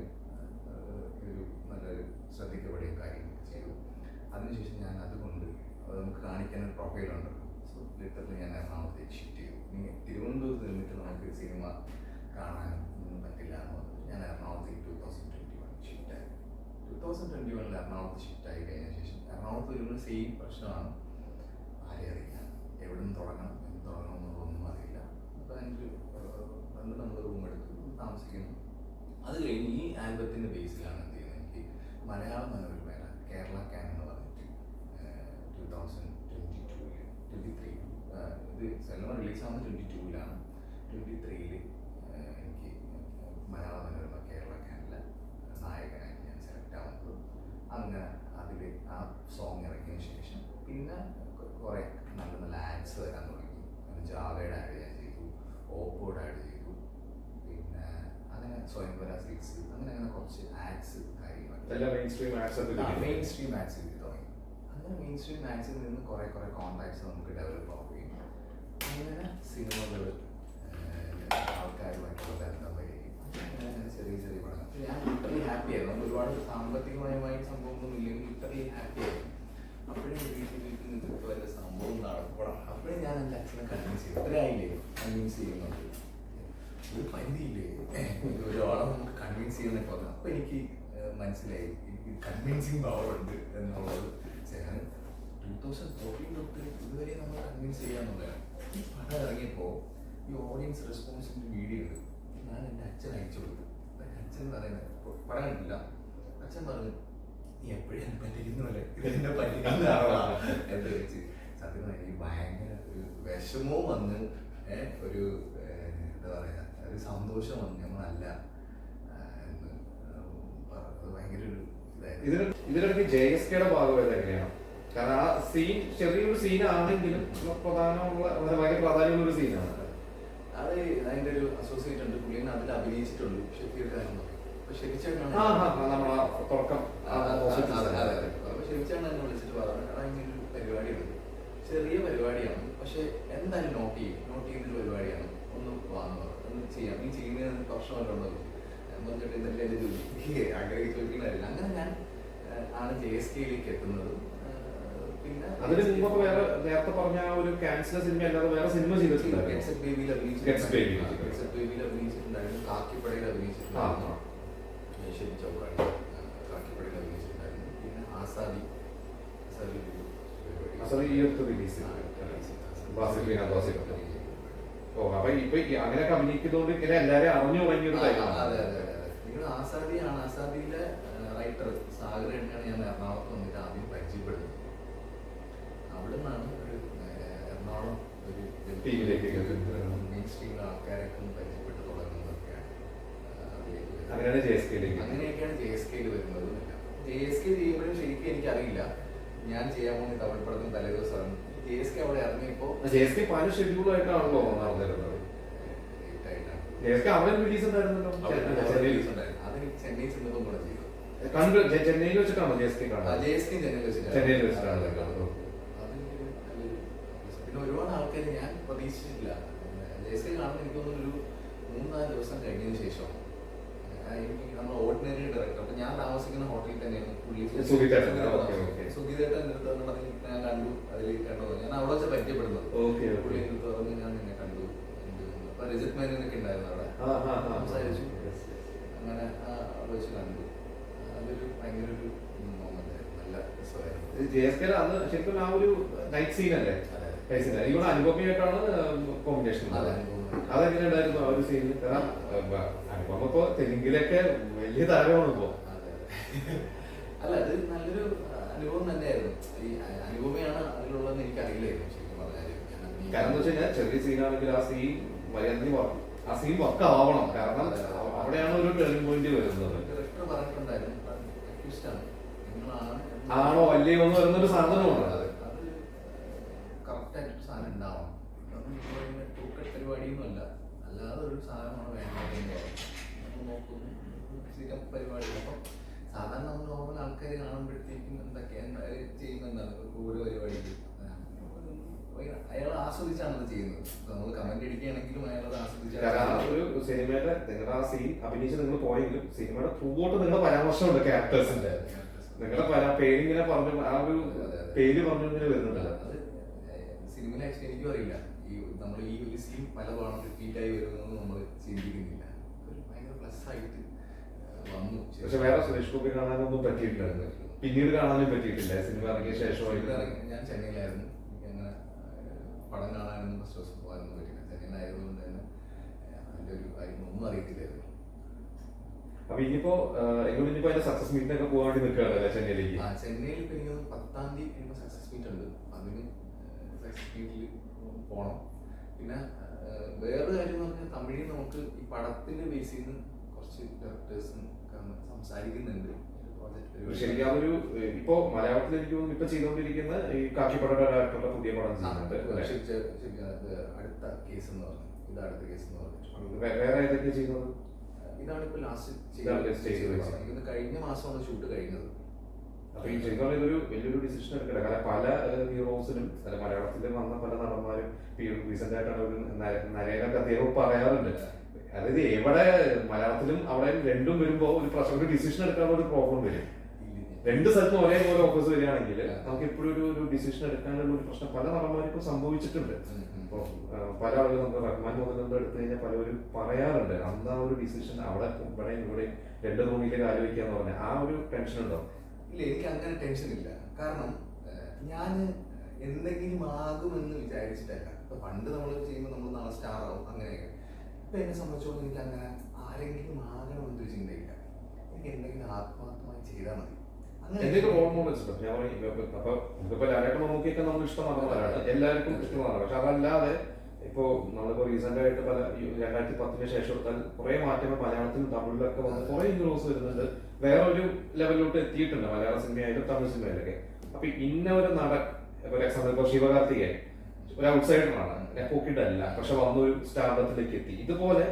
ഒരു നല്ലൊരു ശ്രദ്ധിക്കപ്പെടിയ കാര്യം ചെയ്തു. അതിനുശേഷം ഞാൻ അതുകൊണ്ട് അത് നമുക്ക് കാണിക്കാൻ ഒരു പ്രൊഫൈലുണ്ട് സോ ലിറ്ററിൽ ഞാൻ എറണാകുളത്തേക്ക് ഷിഫ്റ്റ് ചെയ്തു. ഇനി തിരുവനന്തപുരത്ത് നിന്നിട്ട് നമുക്ക് സിനിമ കാണാൻ ഒന്നും പറ്റില്ല എന്ന് പറഞ്ഞു. ഞാൻ എറണാകുളത്തേക്ക് two thousand twenty one shift ആയി. ടൂ തൗസൻഡ് ട്വന്റി വണ്ണിൽ എറണാകുളത്ത് ഷിഫ്റ്റ് ആയി കഴിഞ്ഞ ശേഷം എറണാകുളത്ത് വരുമ്പോൾ സെയിം പ്രശ്നമാണ് ആരെയും അറിയില്ല. എവിടെ നിന്ന് തുടങ്ങണം എന്ന് തുടങ്ങണം എന്നുള്ളതൊന്നും അറിയില്ല. അപ്പോൾ എനിക്ക് എന്നിട്ട് നമ്മൾ റൂം എടുത്തു. താമസിക്കുന്നു. അത് കഴിഞ്ഞ് ഈ ആൽബത്തിന്റെ ബേസിലാണ് എന്ത് ചെയ്യുന്നത്? എനിക്ക് മലയാളം എന്നൊരു വേണം കേരള ക്യാൻ എന്ന് പറഞ്ഞിട്ട് ടു തൗസൻഡ് ട്വന്റി ടൂവിൽ ട്വന്റി ത്രീ ഇത് സിനിമ റിലീസാവുന്ന ട്വന്റി ടൂവിലാണ് ട്വന്റി ത്രീയിൽ എനിക്ക് മലയാള മനോരമ കേരള ക്യാനിലെ നായകനായിട്ട് ഞാൻ സെലക്ട് ആവുന്നത്. അങ്ങനെ അതിൽ ആ സോങ് ഇറങ്ങിയതിന് ശേഷം. പിന്നെ കുറേ നല്ല നല്ല ആപ്സ് വരാൻ തുടങ്ങി. ജാവയുടെ ആഡ് ഞാൻ ചെയ്തു ഓപ്പോയുടെ ആഡ് ചെയ്തു. പിന്നെ അങ്ങനെ സ്വയംവര സിക്സ് അങ്ങനെ അങ്ങനെ കുറച്ച് ആഡ്സ് കാര്യങ്ങളൊക്കെ. മെയിൻ സ്ട്രീം ആഡ്സ് ചെയ്ത് തുടങ്ങി. അങ്ങനെ മെയിൻ സ്ട്രീം ആഡ്സിൽ നിന്ന് കുറേ കുറേ കോൺടാക്ട്സ് നമുക്ക് ഡെവലപ്പ് ആവുകയും അങ്ങനെ സിനിമകൾ ആൾക്കാരുമായിട്ടുള്ള ബന്ധം വരികയും അങ്ങനെ ചെറിയ ചെറിയ പടങ്ങൾ. ഞാൻ ലിറ്ററലി ഹാപ്പിയായിരുന്നു ഒരുപാട് സാമ്പത്തികമായ സംഭവമൊന്നും ഇല്ലെങ്കിൽ ലിറ്ററലി ഹാപ്പി ആയിരുന്നു. അപ്പോഴേ വീട്ടിൽ നിന്നിട്ട് വല്ല സംഭവം നടക്കണം അപ്പോഴേ ഞാൻ എന്റെ അച്ഛനെ കൺവിൻസ് ചെയ്യും. ഇത്രയായില്ലേ? കൺവിൻസ് ചെയ്യുന്നുണ്ട്. ഒരു പരിധിയില്ലേ? ഒരാളെ നമുക്ക് കൺവിൻസ് ചെയ്യുന്ന പറഞ്ഞു അപ്പൊ എനിക്ക് മനസ്സിലായി. എനിക്ക് കൺവിൻസിങ് പവർ ഉണ്ട് എന്നുള്ളത്. ഞാൻ ടൂ തൗസൻഡ് ഫോർട്ടീൻ തൊട്ട് ഇതുവരെ നമ്മൾ കൺവിൻസ് ചെയ്യാന്നുള്ളതാണ്. ഈ പടം ഇറങ്ങിയപ്പോൾ ഈ ഓഡിയൻസ് റെസ്പോൺസിന്റെ വീഡിയോ ഉണ്ട് ഞാൻ എന്റെ അച്ഛൻ അയച്ചു കൊടുത്തു. അച്ഛൻ പറയുന്നത് പടം കണ്ടില്ല അച്ഛൻ പറഞ്ഞു നീ എപ്പോഴും എന്നെ പറ്റിയിരുന്നല്ലേ ഇത് എന്നെ വെച്ച് സത്യം എനിക്ക് ഭയങ്കര ഒരു വിഷമവും വന്ന് ഒരു എന്താ പറയാ ഒരു സന്തോഷം വന്ന് നമ്മളല്ല എന്ന് പറഞ്ഞത് ഭയങ്കര ഒരു ഇതായിരുന്നു. ഇതിന് ഇതിനിടയ്ക്ക് ജെ എസ് കെയുടെ ഭാഗമായത് എങ്ങനെയാണ് കാരണം ആ സീൻ ചെറിയൊരു സീനാണെങ്കിലും പ്രധാനമുള്ള വളരെ ഭയങ്കര പ്രാധാന്യമുള്ള ഒരു സീനാണ്. അത് അതിന്റെ ഒരു അസോസിയേറ്റ് ഉണ്ട്. പുള്ളിനെ അതിൽ അഭിനയിച്ചിട്ടുണ്ട്. ഷെഫീർ ഖാൻ എന്ന്. ആ നമ്മളെ തുടക്കം ഷെഫിച്ചേട്ടൻ എന്നെ വിളിച്ചിട്ട് പറഞ്ഞു എടാ ഇങ്ങനെ ഒരു പരിപാടിയുണ്ട്. ചെറിയ പരിപാടിയാണ്. പക്ഷെ എന്തായാലും നോട്ട് ചെയ്യും. നോട്ട് ചെയ്യുന്ന ഒരു പരിപാടിയാണ്. ഒന്ന് വാങ്ങുക ഒന്ന് ചെയ്യാം. നീ ചെയ്യുന്നതിന് പ്രശ്നമല്ലോ ഞാൻ പറഞ്ഞിട്ട് ഇന്നലെ എന്റെ ജോലി ആഗ്രഹിച്ച് ചോദിക്കുന്നതല്ല. അങ്ങനെ ഞാൻ ആണ് ജെ എസ് കെയിലേക്ക് എത്തുന്നത്. പിന്നെ അതിന് വേറെ നേരത്തെ പറഞ്ഞ ഒരു ക്യാൻസർ സിനിമ അല്ലാതെ വേറെ സിനിമ ചെയ്തിട്ടുണ്ട് ബേബിയിൽ Gets Baby. ഗെറ്റ്സ് ബേബിയിൽ അഭിനയിച്ചിട്ടുണ്ടായിരുന്നു കാക്കിപ്പടയിൽ അഭിനയിച്ചിട്ടുണ്ടായിരുന്നു ആ, ശരി ചൗക്കാടി കാക്കിപ്പടയിൽ അഭിനയിച്ചിട്ടുണ്ടായിരുന്നു പിന്നെ ആസാദി ആസാദി ഒരു ആസാദി ഈ അടുത്ത് റിലീസ് ബിൻ അബ്ബാസിൽ. അഭിനയിച്ചിട്ടുണ്ട്. ഓ അപ്പൊ ഇപ്പൊ അങ്ങനെ അങ്ങനെയൊക്കെ അഭിനയിക്കുന്നതുകൊണ്ട് ഇങ്ങനെ എല്ലാരും അറിഞ്ഞു തുടങ്ങിയ ഒരു ടൈമാണ് നിങ്ങൾ ആസാദിയാണ് ആസാദിയിലെ റൈറ്റർ സാഗരനാണ് ഞാൻ എറണാകുളത്ത് വന്നിട്ട് ആദ്യം പരിചയപ്പെടുന്നത് അവിടെ നിന്നാണ് ഒരു എറണാകുളം ഒരു ടീമിലേക്ക്. മെയിൻ സ്ട്രീമിൽ ആൾക്കാരൊക്കെ ഒന്ന് പരിചയപ്പെട്ട് തുടങ്ങുന്നതൊക്കെയാണ്. അങ്ങനെയാണ് ജെ എസ് കെയിലേക്ക് അങ്ങനെയൊക്കെയാണ് ജെ എസ് കെയിൽ വരുന്നത് ജെ എസ് കെ ചെയ്യുമ്പോഴും ശരിക്കും എനിക്കറിയില്ല ഞാൻ ചെയ്യാൻ വേണ്ടി തമിഴ് തലേ തലേദിവസമാണ്. ജെ എസ് കെ അവിടെ ഇറങ്ങിയപ്പോ ജെ എസ് കെ പല ഷെഡ്യൂളായിട്ടാണല്ലോ നടന്നിരുന്നത്. ജയസ്കെ അവിടെ റിലീസ് ഉണ്ടായിരുന്നല്ലോ? അവിടെ ചെന്നൈ- ചെന്നൈയിൽ. കൂടെ ചെയ്തു. വെച്ചിട്ടാണോ കാണുന്നത്? ജെ എസ് കെ ചെന്നൈയിൽ വെച്ചിട്ടാണ്. ചെന്നൈയിൽ വെച്ചിട്ടാണ് കാണുന്നത്. പിന്നെ ഒരുപാട് ആൾക്കാർ ഞാൻ പ്രതീക്ഷിച്ചിട്ടില്ല. ജെ എസ് കെ കാണുന്ന ഒരു മൂന്നാൽ ദിവസം കഴിഞ്ഞതിന് ശേഷം. നമ്മൾ ഓർഡിനറി ഡയറക്ടർ അപ്പൊ ഞാൻ താമസിക്കുന്ന ഹോട്ടലിൽ തന്നെയാണ് പുള്ളി. സുധീതേട്ടൻ എന്റെ അടുത്ത് പറഞ്ഞത് ഞാൻ കണ്ടു. അതിൽ കണ്ടു. ഞാൻ അവിടെ വെച്ച് പരിചയപ്പെടുന്നത്. പുള്ളി എന്റെ അടുത്ത് പറഞ്ഞു ഞാൻ നിന്നെ കണ്ടു. അപ്പൊ രജിത് മേനൊക്കെ ഉണ്ടായിരുന്നു അവിടെ. സംസാരിച്ചു. അങ്ങനെ അവിടെ വെച്ച് കണ്ടു. അതൊരു ഭയങ്കര ഒരു അന്ന് ശരിക്കും ആ ഒരു നൈറ്റ് സീൻ അല്ലേ? ഇവിടെ അനുപമയായിട്ടാണ് കോമ്പിനേഷൻ. അതെങ്ങനെ ഉണ്ടായിരുന്നു ആ ഒരു ഏഹ്, അനുപമ ഇപ്പൊ തെലുങ്കിലൊക്കെ വലിയ താരമാണ് ഇപ്പൊ. അല്ല അത് നല്ലൊരു അനുഭവം തന്നെയായിരുന്നു. ഈ അ- അനുപമയാണ് അതിലുള്ളതെന്ന് എനിക്ക് അറിയില്ലായിരുന്നു ശരിക്കും പറഞ്ഞാൽ കാരണം എന്താ വെച്ചാൽ ചെറിയ സീനാണെങ്കിൽ ആ സീൻ വലിയ ആ സീൻ വർക്ക് ആവണം കാരണം അവിടെയാണ് ഒരു ടേണിംഗ് പോയിന്റ് വരുന്നത്. ഡയറക്ടർ പറഞ്ഞിട്ടുണ്ടായിരുന്നു accused ആണ്. അല്ലയോ എന്ന് പറയുന്നൊരു സാധനമാണ് അത് അത് കറക്റ്റ് ആയിട്ട് സാധനം ഉണ്ടാവണം ഇതൊന്നും ഇപ്പോൾ ഇങ്ങനെ തൂക്കൽ പരിപാടിയൊന്നുമല്ല അല്ലാതെ ഒരു സാധനമാണ് വേണ്ടത് നമ്മൾ നോക്കുന്നു സ്ഥിരം പരിപാടി അപ്പം സാധാരണ നമ്മൾ നോർമൽ ആൾക്കാർ കാണുമ്പോഴത്തേക്കും എന്തൊക്കെ എന്താ ചെയ്യുന്നതാണ് ഓരോ പരിപാടിക്കും അയാൾ ആസ്വദിച്ചാണ് അത് ചെയ്യുന്നത്. നമ്മൾ കമന്റ് അടിക്കുകയാണെങ്കിലും അയാൾ അത് ആസ്വദിച്ചു ആസ്വദിച്ചാണ് സിനിമയുടെ നിങ്ങളുടെ ആ സീൻ അഭിനയിച്ച് നിങ്ങൾ പോയെങ്കിലും സിനിമയുടെ ത്രൂ ഔട്ട് നിങ്ങളുടെ പരാമർശമുണ്ട് ക്യാരക്ടേഴ്സിന്റെ. നിങ്ങളുടെ പരാ പേരിങ്ങനെ പറഞ്ഞു ആ ഒരു പേര് പറഞ്ഞു ഇങ്ങനെ വരുന്നുണ്ടല്ലോ അത് സിനിമയിൽ ആക്ച്വലി എനിക്കും അറിയില്ല. ഈ നമ്മൾ ഈ ഒരു സീൻ പല തവണ റിപ്പീറ്റ് ആയി വരുന്നത് നമ്മൾ ചിന്തിക്കുന്നില്ല. ഒരു ഭയങ്കര പ്ലസ് ആയിട്ട് പക്ഷെ വേറെ സുരേഷ് ഗോപി കാണാനൊന്നും പറ്റിയിട്ടില്ല പിന്നീട് കാണാനും പറ്റിയിട്ടില്ല. സിനിമ ഇറങ്ങിയ ശേഷമായിട്ട് ഞാൻ ചെന്നൈയിലായിരുന്നു. എനിക്ക് അങ്ങനെ പടം കാണാനൊന്നും ഫസ്റ്റ് ദിവസം പോകാനൊന്നും പറ്റില്ല ചെന്നൈയിലായതുകൊണ്ട് തന്നെ അതിന്റെ ഒരു കാര്യം ഒന്നും അറിയത്തില്ലായിരുന്നു. അപ്പൊ ഇനിയിപ്പോ ഇനിയിപ്പോ അതിന്റെ സക്സസ് മീറ്റിനൊക്കെ പോകാൻ വേണ്ടി നിൽക്കുകയാണല്ലേ ചെന്നൈയിലേക്ക്? ആ ചെന്നൈയിൽ ഇപ്പൊ എനിക്ക് പത്താം തീയതി കഴിയുമ്പോൾ സക്സസ് മീറ്റ് ഉണ്ട്. അതിന് സക്സസ് മീറ്റിൽ പോകണം പിന്നെ വേറൊരു കാര്യം പറഞ്ഞാൽ തമിഴിൽ നമുക്ക് ഈ പടത്തിന്റെ ബേസിൽ നിന്ന് കുറച്ച് ഡയറക്ടേഴ്സും സംസാരിക്കുന്നുണ്ട് ശരിക്കും അതൊരു ഇപ്പോ മലയാളത്തിൽ എനിക്ക് തോന്നുന്നു ഇപ്പൊ ചെയ്തുകൊണ്ടിരിക്കുന്ന ഈ കാക്കിപ്പടയുടെ ഡയറക്ടറുടെ പുതിയ പടം ചെയ്യുന്നുണ്ട്? അടുത്ത കേസ് എന്ന് പറഞ്ഞു. ഇത് അടുത്ത കേസ് എന്ന് പറഞ്ഞു വേറെ ഏതൊക്കെയാ ചെയ്യുന്നത്? ഇതാണ് ഇപ്പൊ ലാസ്റ്റ് കഴിഞ്ഞ മാസമാണ് ഷൂട്ട് കഴിഞ്ഞത്. അപ്പൊ ഈ ശരിക്കും ഇതൊരു വലിയൊരു ഡിസിഷൻ എടുക്കട്ടെ. കാരണം പല ഹീറോസിനും മലയാളത്തിൽ വന്ന പല നടന്മാരും റീസെന്റ് ആയിട്ടാണ് ഒരു നര- നരേനൊക്കെ അദ്ദേഹം പറയാറുണ്ട്. അതായത് എവിടെ മലയാളത്തിലും അവിടെ രണ്ടും വരുമ്പോ ഒരു പ്രശ്നം ഒരു ഡിസിഷൻ എടുക്കാനുള്ള ഒരു പ്രോബ്ലം വരും രണ്ട് സ്ഥലത്തും ഒരേപോലെ ഓഫീസ് വരികയാണെങ്കിൽ നമുക്ക് എപ്പോഴും ഒരു ഒരു ഡിസിഷൻ എടുക്കാനുള്ള ഒരു പ്രശ്നം പല നടന്മാർക്കും സംഭവിച്ചിട്ടുണ്ട്. പല ആളുകൾ നമുക്ക് റഹ്മാൻ മുതലുണ്ട് എടുത്തു കഴിഞ്ഞാൽ പലവരും പറയാറുണ്ട് അന്ന് ആ ഒരു ഡിസിഷൻ അവിടെ ഇവിടെ ഇവിടെ രണ്ട് തോണിയിലേക്ക് ആലോചിക്കാന്ന് പറഞ്ഞാൽ ആ ഒരു ടെൻഷൻ ഉണ്ടോ? ഇല്ല എനിക്ക് അങ്ങനെ ടെൻഷൻ ഇല്ല. കാരണം ഞാൻ എന്തെങ്കിലും ആകുമെന്ന് വിചാരിച്ചിട്ടല്ല. പണ്ട് നമ്മൾ ചെയ്യുമ്പോൾ നമ്മൾ നാളെ സ്റ്റാർ ആവും അങ്ങനെയൊക്കെ. ഇപ്പൊ എന്നെ സംബന്ധിച്ചോളം എനിക്ക് അങ്ങനെ ആരെങ്കിലും ആകണമെന്നൊരു ചിന്തയില്ല. എനിക്ക് എന്തെങ്കിലും ആത്മാർത്ഥമായി ചെയ്താൽ മതി. എന്തൊക്കെ എല്ലാവർക്കും ഇഷ്ടമാണ്. പക്ഷെ അതല്ലാതെ ഇപ്പോ നമ്മളിപ്പോ റീസെന്റ് ആയിട്ട് പല രണ്ടായിരത്തി പത്തിന് ശേഷം കുറെ മാറ്റങ്ങൾ മലയാളത്തിലും തമിഴിലൊക്കെ വന്ന് കുറെ ഹീറോസ് വരുന്നുണ്ട്. വേറെ ഒരു ലെവലിലോട്ട് എത്തിയിട്ടുണ്ട്. മലയാള സിനിമയായാലും തമിഴ് സിനിമയിലൊക്കെ അപ്പൊ ഇന്ന ഒരു നടൻ ഇപ്പൊ ഒരു ഔട്ട്സൈഡറാണ് നെപ്പോക്കിഡ് അല്ല പക്ഷെ വന്നൊരു സ്റ്റാർഡത്തിലേക്ക് എത്തി. ഇതുപോലെ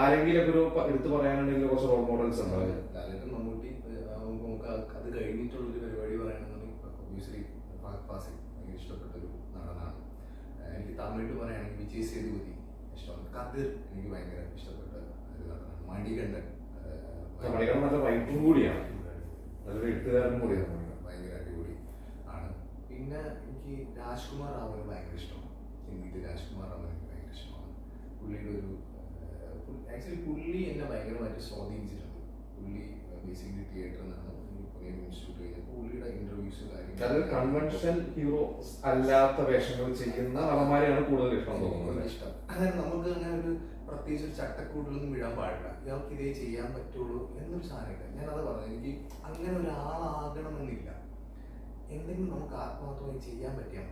ആരെങ്കിലും ഒരു എടുത്തു പറയാനുണ്ടെങ്കിൽ കുറച്ച് റോൾ മോഡൽസ് ലാലേട്ടൻ മമ്മൂട്ടി നമുക്ക് അത് കഴിഞ്ഞിട്ടുള്ളൊരു പരിപാടി പറയുകയാണെന്നുണ്ടെങ്കിൽ ഒബ്വിയസ്ലി ഫഹദ് ഫാസിൽ എനിക്ക് ഇഷ്ടപ്പെട്ടൊരു നടനാണ്. എനിക്ക് തമിഴ് പറയുകയാണെങ്കിൽ വിജയ് സേതുപതി ഇഷ്ടമാണ്. കതിർ എനിക്ക് ഭയങ്കര ഇഷ്ടപ്പെട്ട ഒരു നടനാണ്. മണികണ്ഠൻ മണികണ്ഠൻ നല്ല വൈബും കൂടിയാണ്. നല്ലൊരു എഴുത്തുകാരനും കൂടിയാണ്. ഭയങ്കര അടിപൊളി ആണ്. പിന്നെ എനിക്ക് രാജ്കുമാർ റാവുവിന് ഭയങ്കര ഇഷ്ടമാണ്. ഹിന്ദിയിൽ രാജ്കുമാർ റാവൻ എനിക്ക് ഭയങ്കര ഇഷ്ടമാണ്. പുള്ളിയുടെ ഒരു ആക്ച്വലി പുള്ളി എന്നെ ഭയങ്കരമായിട്ട് സ്വാധീനിച്ചിട്ടുണ്ട്. പുള്ളി ബേസിക്കലി തിയേറ്ററിൽ നിന്നാണ് ഇൻസ്റ്റിറ്റ്യൂട്ട് കഴിഞ്ഞപ്പോൾ പുള്ളിയുടെ ഇന്റർവ്യൂസ് അത് കൺവെൻഷൻ ഹീറോ അല്ലാത്ത വേഷങ്ങൾ ചെയ്യുന്ന നടന്മാരെയാണ് കൂടുതൽ ഇഷ്ടം തോന്നുന്നത് ഇഷ്ടം. അതായത് നമുക്ക് അങ്ങനെ ഒരു പ്രത്യേകിച്ച് ഒരു ചട്ടക്കൂട്ടിലൊന്നും വിടാൻ പാടില്ല. ഇയാൾക്ക് ഇതേ ചെയ്യാൻ പറ്റുള്ളൂ എന്നൊരു സാധനമില്ല ഞാനത് പറഞ്ഞു എനിക്ക് അങ്ങനെ ഒരാളാകണമെന്നില്ല. എന്തെങ്കിലും നമുക്ക് ആത്മാർത്ഥമായി ചെയ്യാൻ പറ്റിയാൽ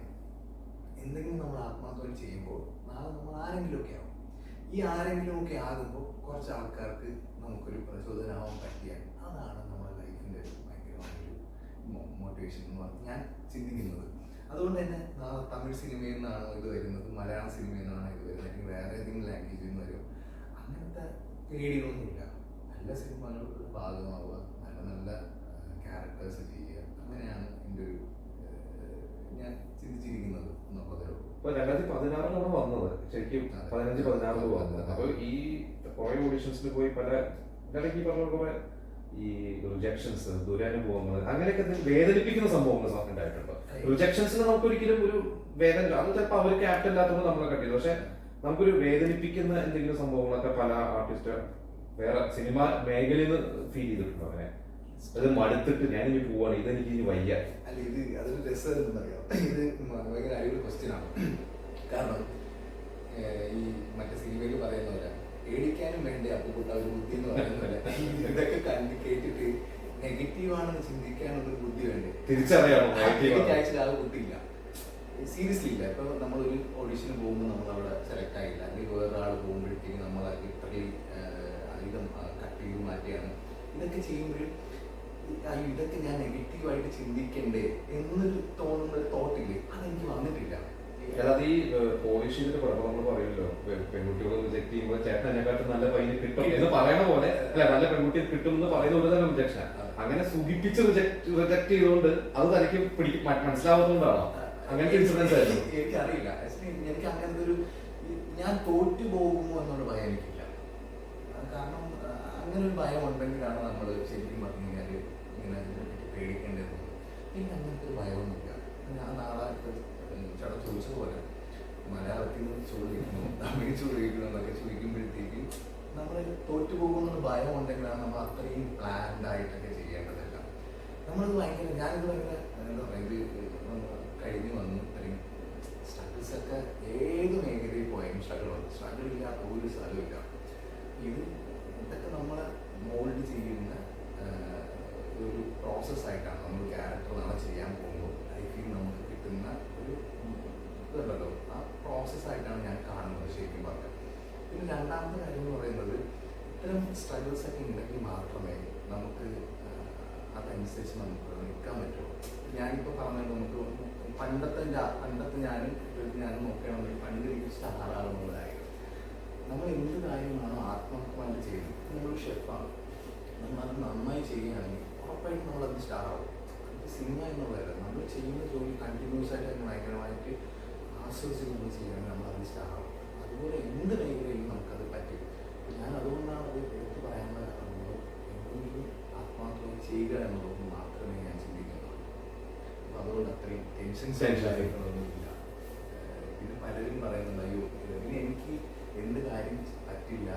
എന്തെങ്കിലും നമ്മൾ ആത്മാർത്ഥമായി ചെയ്യുമ്പോൾ നാളെ നമ്മൾ ആരെങ്കിലും ഒക്കെ ആവും. ഈ ആരെങ്കിലും ഒക്കെ ആകുമ്പോൾ കുറച്ച് ആൾക്കാർക്ക് നമുക്കൊരു പ്രചോദനമാവാൻ പറ്റിയാൽ അതാണ് നമ്മുടെ ലൈഫിന്റെ ഭയങ്കരമായൊരു മോട്ടിവേഷൻ എന്ന് പറഞ്ഞാൽ ഞാൻ ചിന്തിക്കുന്നത്. അതുകൊണ്ട് തന്നെ നാളെ തമിഴ് സിനിമയിൽ നിന്നാണോ ഇത് വരുന്നത് മലയാള സിനിമയിൽ നിന്നാണോ ഇത് വരുന്നത് അല്ലെങ്കിൽ വേറെ ഏതെങ്കിലും ലാംഗ്വേജിൽ നിന്ന് വരും. അങ്ങനത്തെ പേടികളൊന്നുമില്ല. നല്ല സിനിമകളുടെ ഭാഗമാവുക നല്ല നല്ല ക്യാരക്ടേഴ്സ് ചെയ്യുക അങ്ങനെയാണ് എന്റെ ഒരു ഞാൻ ചിന്തിച്ചിരിക്കുന്നത് എന്നുള്ളതേ ഉള്ളൂ. ഇപ്പൊ രണ്ടായിരത്തി പതിനാറിലാണ് വന്നത് ശരിക്കും. പതിനഞ്ച് പതിനാറിൽ വന്നത്. അപ്പൊ ഈ കുറെ ഓഡിഷൻസിൽ പോയി പല ഇടയ്ക്ക് പറഞ്ഞ കുറെ ഈ റിജക്ഷൻസ് ദുരനുഭവങ്ങൾ അങ്ങനെയൊക്കെ വേദനിപ്പിക്കുന്ന സംഭവങ്ങൾ ഉണ്ടായിട്ടുണ്ട്. റിജക്ഷൻസിന് നമുക്ക് ഒരിക്കലും ഒരു വേദന അത് ചിലപ്പോൾ അവർ ക്യാപ്റ്റൻ ഇല്ലാത്തതുകൊണ്ട് നമ്മളെ കണ്ടത് പക്ഷെ നമുക്കൊരു വേദനിപ്പിക്കുന്ന എന്തെങ്കിലും സംഭവങ്ങളൊക്കെ പല ആർട്ടിസ്റ്റ് വേറെ സിനിമ മേഖലയിൽ നിന്ന് ഫീൽ ചെയ്തിട്ടുണ്ടോ അങ്ങനെ? അത് മടുത്തിട്ട് ഞാൻ ഇനി പോവാണ്. ഇതെനിക്ക് ഇനി വയ്യ. അല്ല ഇത് അതൊരു രസമെന്നറിയാം ഇത് ഭയങ്കര അടിപൊളി ക്വസ്റ്റ്യൻ ആണ്. കാരണം ഈ മറ്റേ സിനിമയിൽ പറയുന്ന പോലെ പേടിക്കാനും വേണ്ടേ അപ്പുകുട്ട ഒരു ബുദ്ധി എന്ന് പറയുന്ന പോലെ. ഇതൊക്കെ കണ്ട് കേട്ടിട്ട് നെഗറ്റീവ് ആണെന്ന് ചിന്തിക്കാനുള്ളൊരു ബുദ്ധി വേണ്ടേ? തിരിച്ചറിയാമോ? ആ ബുദ്ധി എനിക്ക് ആക്ച്വലി ആ ബുദ്ധിയില്ല സീരിയസ്ലി ഇല്ല. ഇപ്പൊ നമ്മളൊരു ഓഡീഷന് പോകുമ്പോൾ നമ്മൾ അവിടെ സെലക്ട് ആയില്ല. അല്ലെങ്കിൽ വേറൊരാൾ പോകുമ്പോഴത്തേക്ക് നമ്മൾ ലിറ്ററലി അധികം കട്ട് ചെയ്ത് മാറ്റിയാണ് ഇതൊക്കെ ചെയ്യുമ്പോഴും ഇതൊക്കെ ഞാൻ നെഗറ്റീവായിട്ട് ചിന്തിക്കണ്ടേ എന്നൊരു തോന്നുന്ന ഒരു തോട്ടില്ലേ അതെനിക്ക് വന്നിട്ടില്ല. അല്ലാതെ ഈ പോളിഷ് ചെയ്തിട്ട് പറയുമ്പോൾ നമ്മൾ പറയുമല്ലോ പെൺകുട്ടികളെ റിജക്ട് ചെയ്യുമ്പോൾ ചേട്ടൻ എന്നെക്കാട്ടും നല്ല പയ്യന് കിട്ടും എന്ന് പറയണ പോലെ അല്ല നല്ല പെൺകുട്ടിയെ കിട്ടും എന്ന് പറയുന്ന പോലെ തന്നെ റിജക്ഷൻ അങ്ങനെ സുഖിപ്പിച്ച് റിജക്ട് റിജക്ട് ചെയ്തുകൊണ്ട് അത് തനിക്ക് പിടിക്കും മനസ്സിലാവുന്നതുകൊണ്ടാണോ? അങ്ങനത്തെ ഇൻസിഡൻസ് ആയിരുന്നു. എനിക്കറിയില്ല. എനിക്ക് അങ്ങനത്തെ ഒരു ഞാൻ തോറ്റു പോകുമോ എന്നുള്ള ഭയം എനിക്കില്ല. കാരണം അങ്ങനെ ഒരു ഭയം ഉണ്ടെങ്കിലാണ് നമ്മൾ ശരിക്കും പറഞ്ഞു കഴിഞ്ഞാൽ ഇങ്ങനെ ഇതിനെപ്പറ്റി പേടിക്കേണ്ടത് എനിക്ക് അങ്ങനത്തെ ഒരു ഭയമൊന്നുമില്ല ഞാൻ നാളെ ചേട്ടാ ചോദിച്ച പോലെ മലയാളത്തിൽ നിന്ന് ചോദിക്കുന്നു. തമിഴ് ചോദിക്കുന്നു എന്നൊക്കെ ചോദിക്കുമ്പോഴത്തേക്കും നമ്മൾ തോറ്റു പോകുമെന്നുള്ള ഭയം ഉണ്ടെങ്കിലാണ് നമ്മൾ അത്രയും പ്ലാൻഡ് ആയിട്ടൊക്കെ ചെയ്യേണ്ടതല്ല. നമ്മളത് ഭയങ്കര ഞാനിത് ഭയങ്കര എന്താ പറയുക കഴിഞ്ഞ് വന്നു ഇത്രയും സ്ട്രഗിൾസ് ഒക്കെ ഏത് മേഖലയിൽ പോയാലും സ്ട്രഗിൾ ഉണ്ട് സ്ട്രഗിൾ ഇല്ലാത്ത ഒരു സ്ഥലമില്ല ഇത് ഇതൊക്കെ നമ്മളെ മോൾഡ് ചെയ്യുന്ന ആഹ്, ഒരു പ്രോസസ്സായിട്ടാണ് നമ്മൾ ക്യാരക്ടർ നാളെ ചെയ്യാൻ പോകുമ്പോൾ ലൈഫിൽ നമുക്ക് കിട്ടുന്ന ഒരു ഇതുണ്ടല്ലോ ആ പ്രോസസ്സായിട്ടാണ് ഞാൻ കാണുന്നത് ശരിക്കും പറഞ്ഞാൽ പിന്നെ രണ്ടാമത്തെ കാര്യം എന്ന് പറയുന്നത് ഇത്തരം സ്ട്രഗിൾസ് ഒക്കെ ഉണ്ടെങ്കിൽ മാത്രമേ നമുക്ക് ആഹ്, അതനുസരിച്ച് നമുക്ക് നിൽക്കാൻ പറ്റുള്ളൂ. ഞാനിപ്പോൾ പറഞ്ഞത് നമുക്ക് പണ്ടത്തെ പണ്ടത്തെ ഞാനും ഞാനും നോക്കുകയാണെങ്കിൽ പണ്ട് എനിക്ക് സ്റ്റാറാകുന്നതായിരുന്നു നമ്മൾ എന്ത് കാര്യമാണോ ആത്മാർത്ഥമായിട്ട് ചെയ്യുന്നത് നമ്മളൊരു ഷെഫാണ് നമ്മൾ അത് നന്നായി ചെയ്യുകയാണെങ്കിൽ ഉറപ്പായിട്ടും നമ്മളത് സ്റ്റാറാവും. സിനിമ എന്നുള്ളതല്ല നമ്മൾ ചെയ്യുന്ന ജോലി കണ്ടിന്യൂസ് ആയിട്ട് തന്നെ ഭയങ്കരമായിട്ട് ആസ്വദിച്ച് നമ്മൾ ചെയ്യുകയാണെങ്കിൽ നമ്മൾ അതിന് സ്റ്റാറാവും. അതുപോലെ എന്ത് മേഖലയിലും നമുക്കത് പറ്റും. ഞാൻ അതുകൊണ്ടാണ് അത് എടുത്തു പറയാനുള്ള കാരണം എന്തെങ്കിലും ആത്മാർത്ഥമായി ചെയ്യുക എന്നുള്ളത് മാത്രമേ ഞാൻ ചിന്തിക്കുന്നുള്ളൂ അപ്പോൾ അതുകൊണ്ട് അത്രയും ടെൻഷൻ. കാര്യങ്ങളൊന്നുമില്ല ഇത് പലരും പറയുന്നുണ്ട് അയ്യോ പിന്നെ എനിക്ക് എന്ത് കാര്യം പറ്റില്ല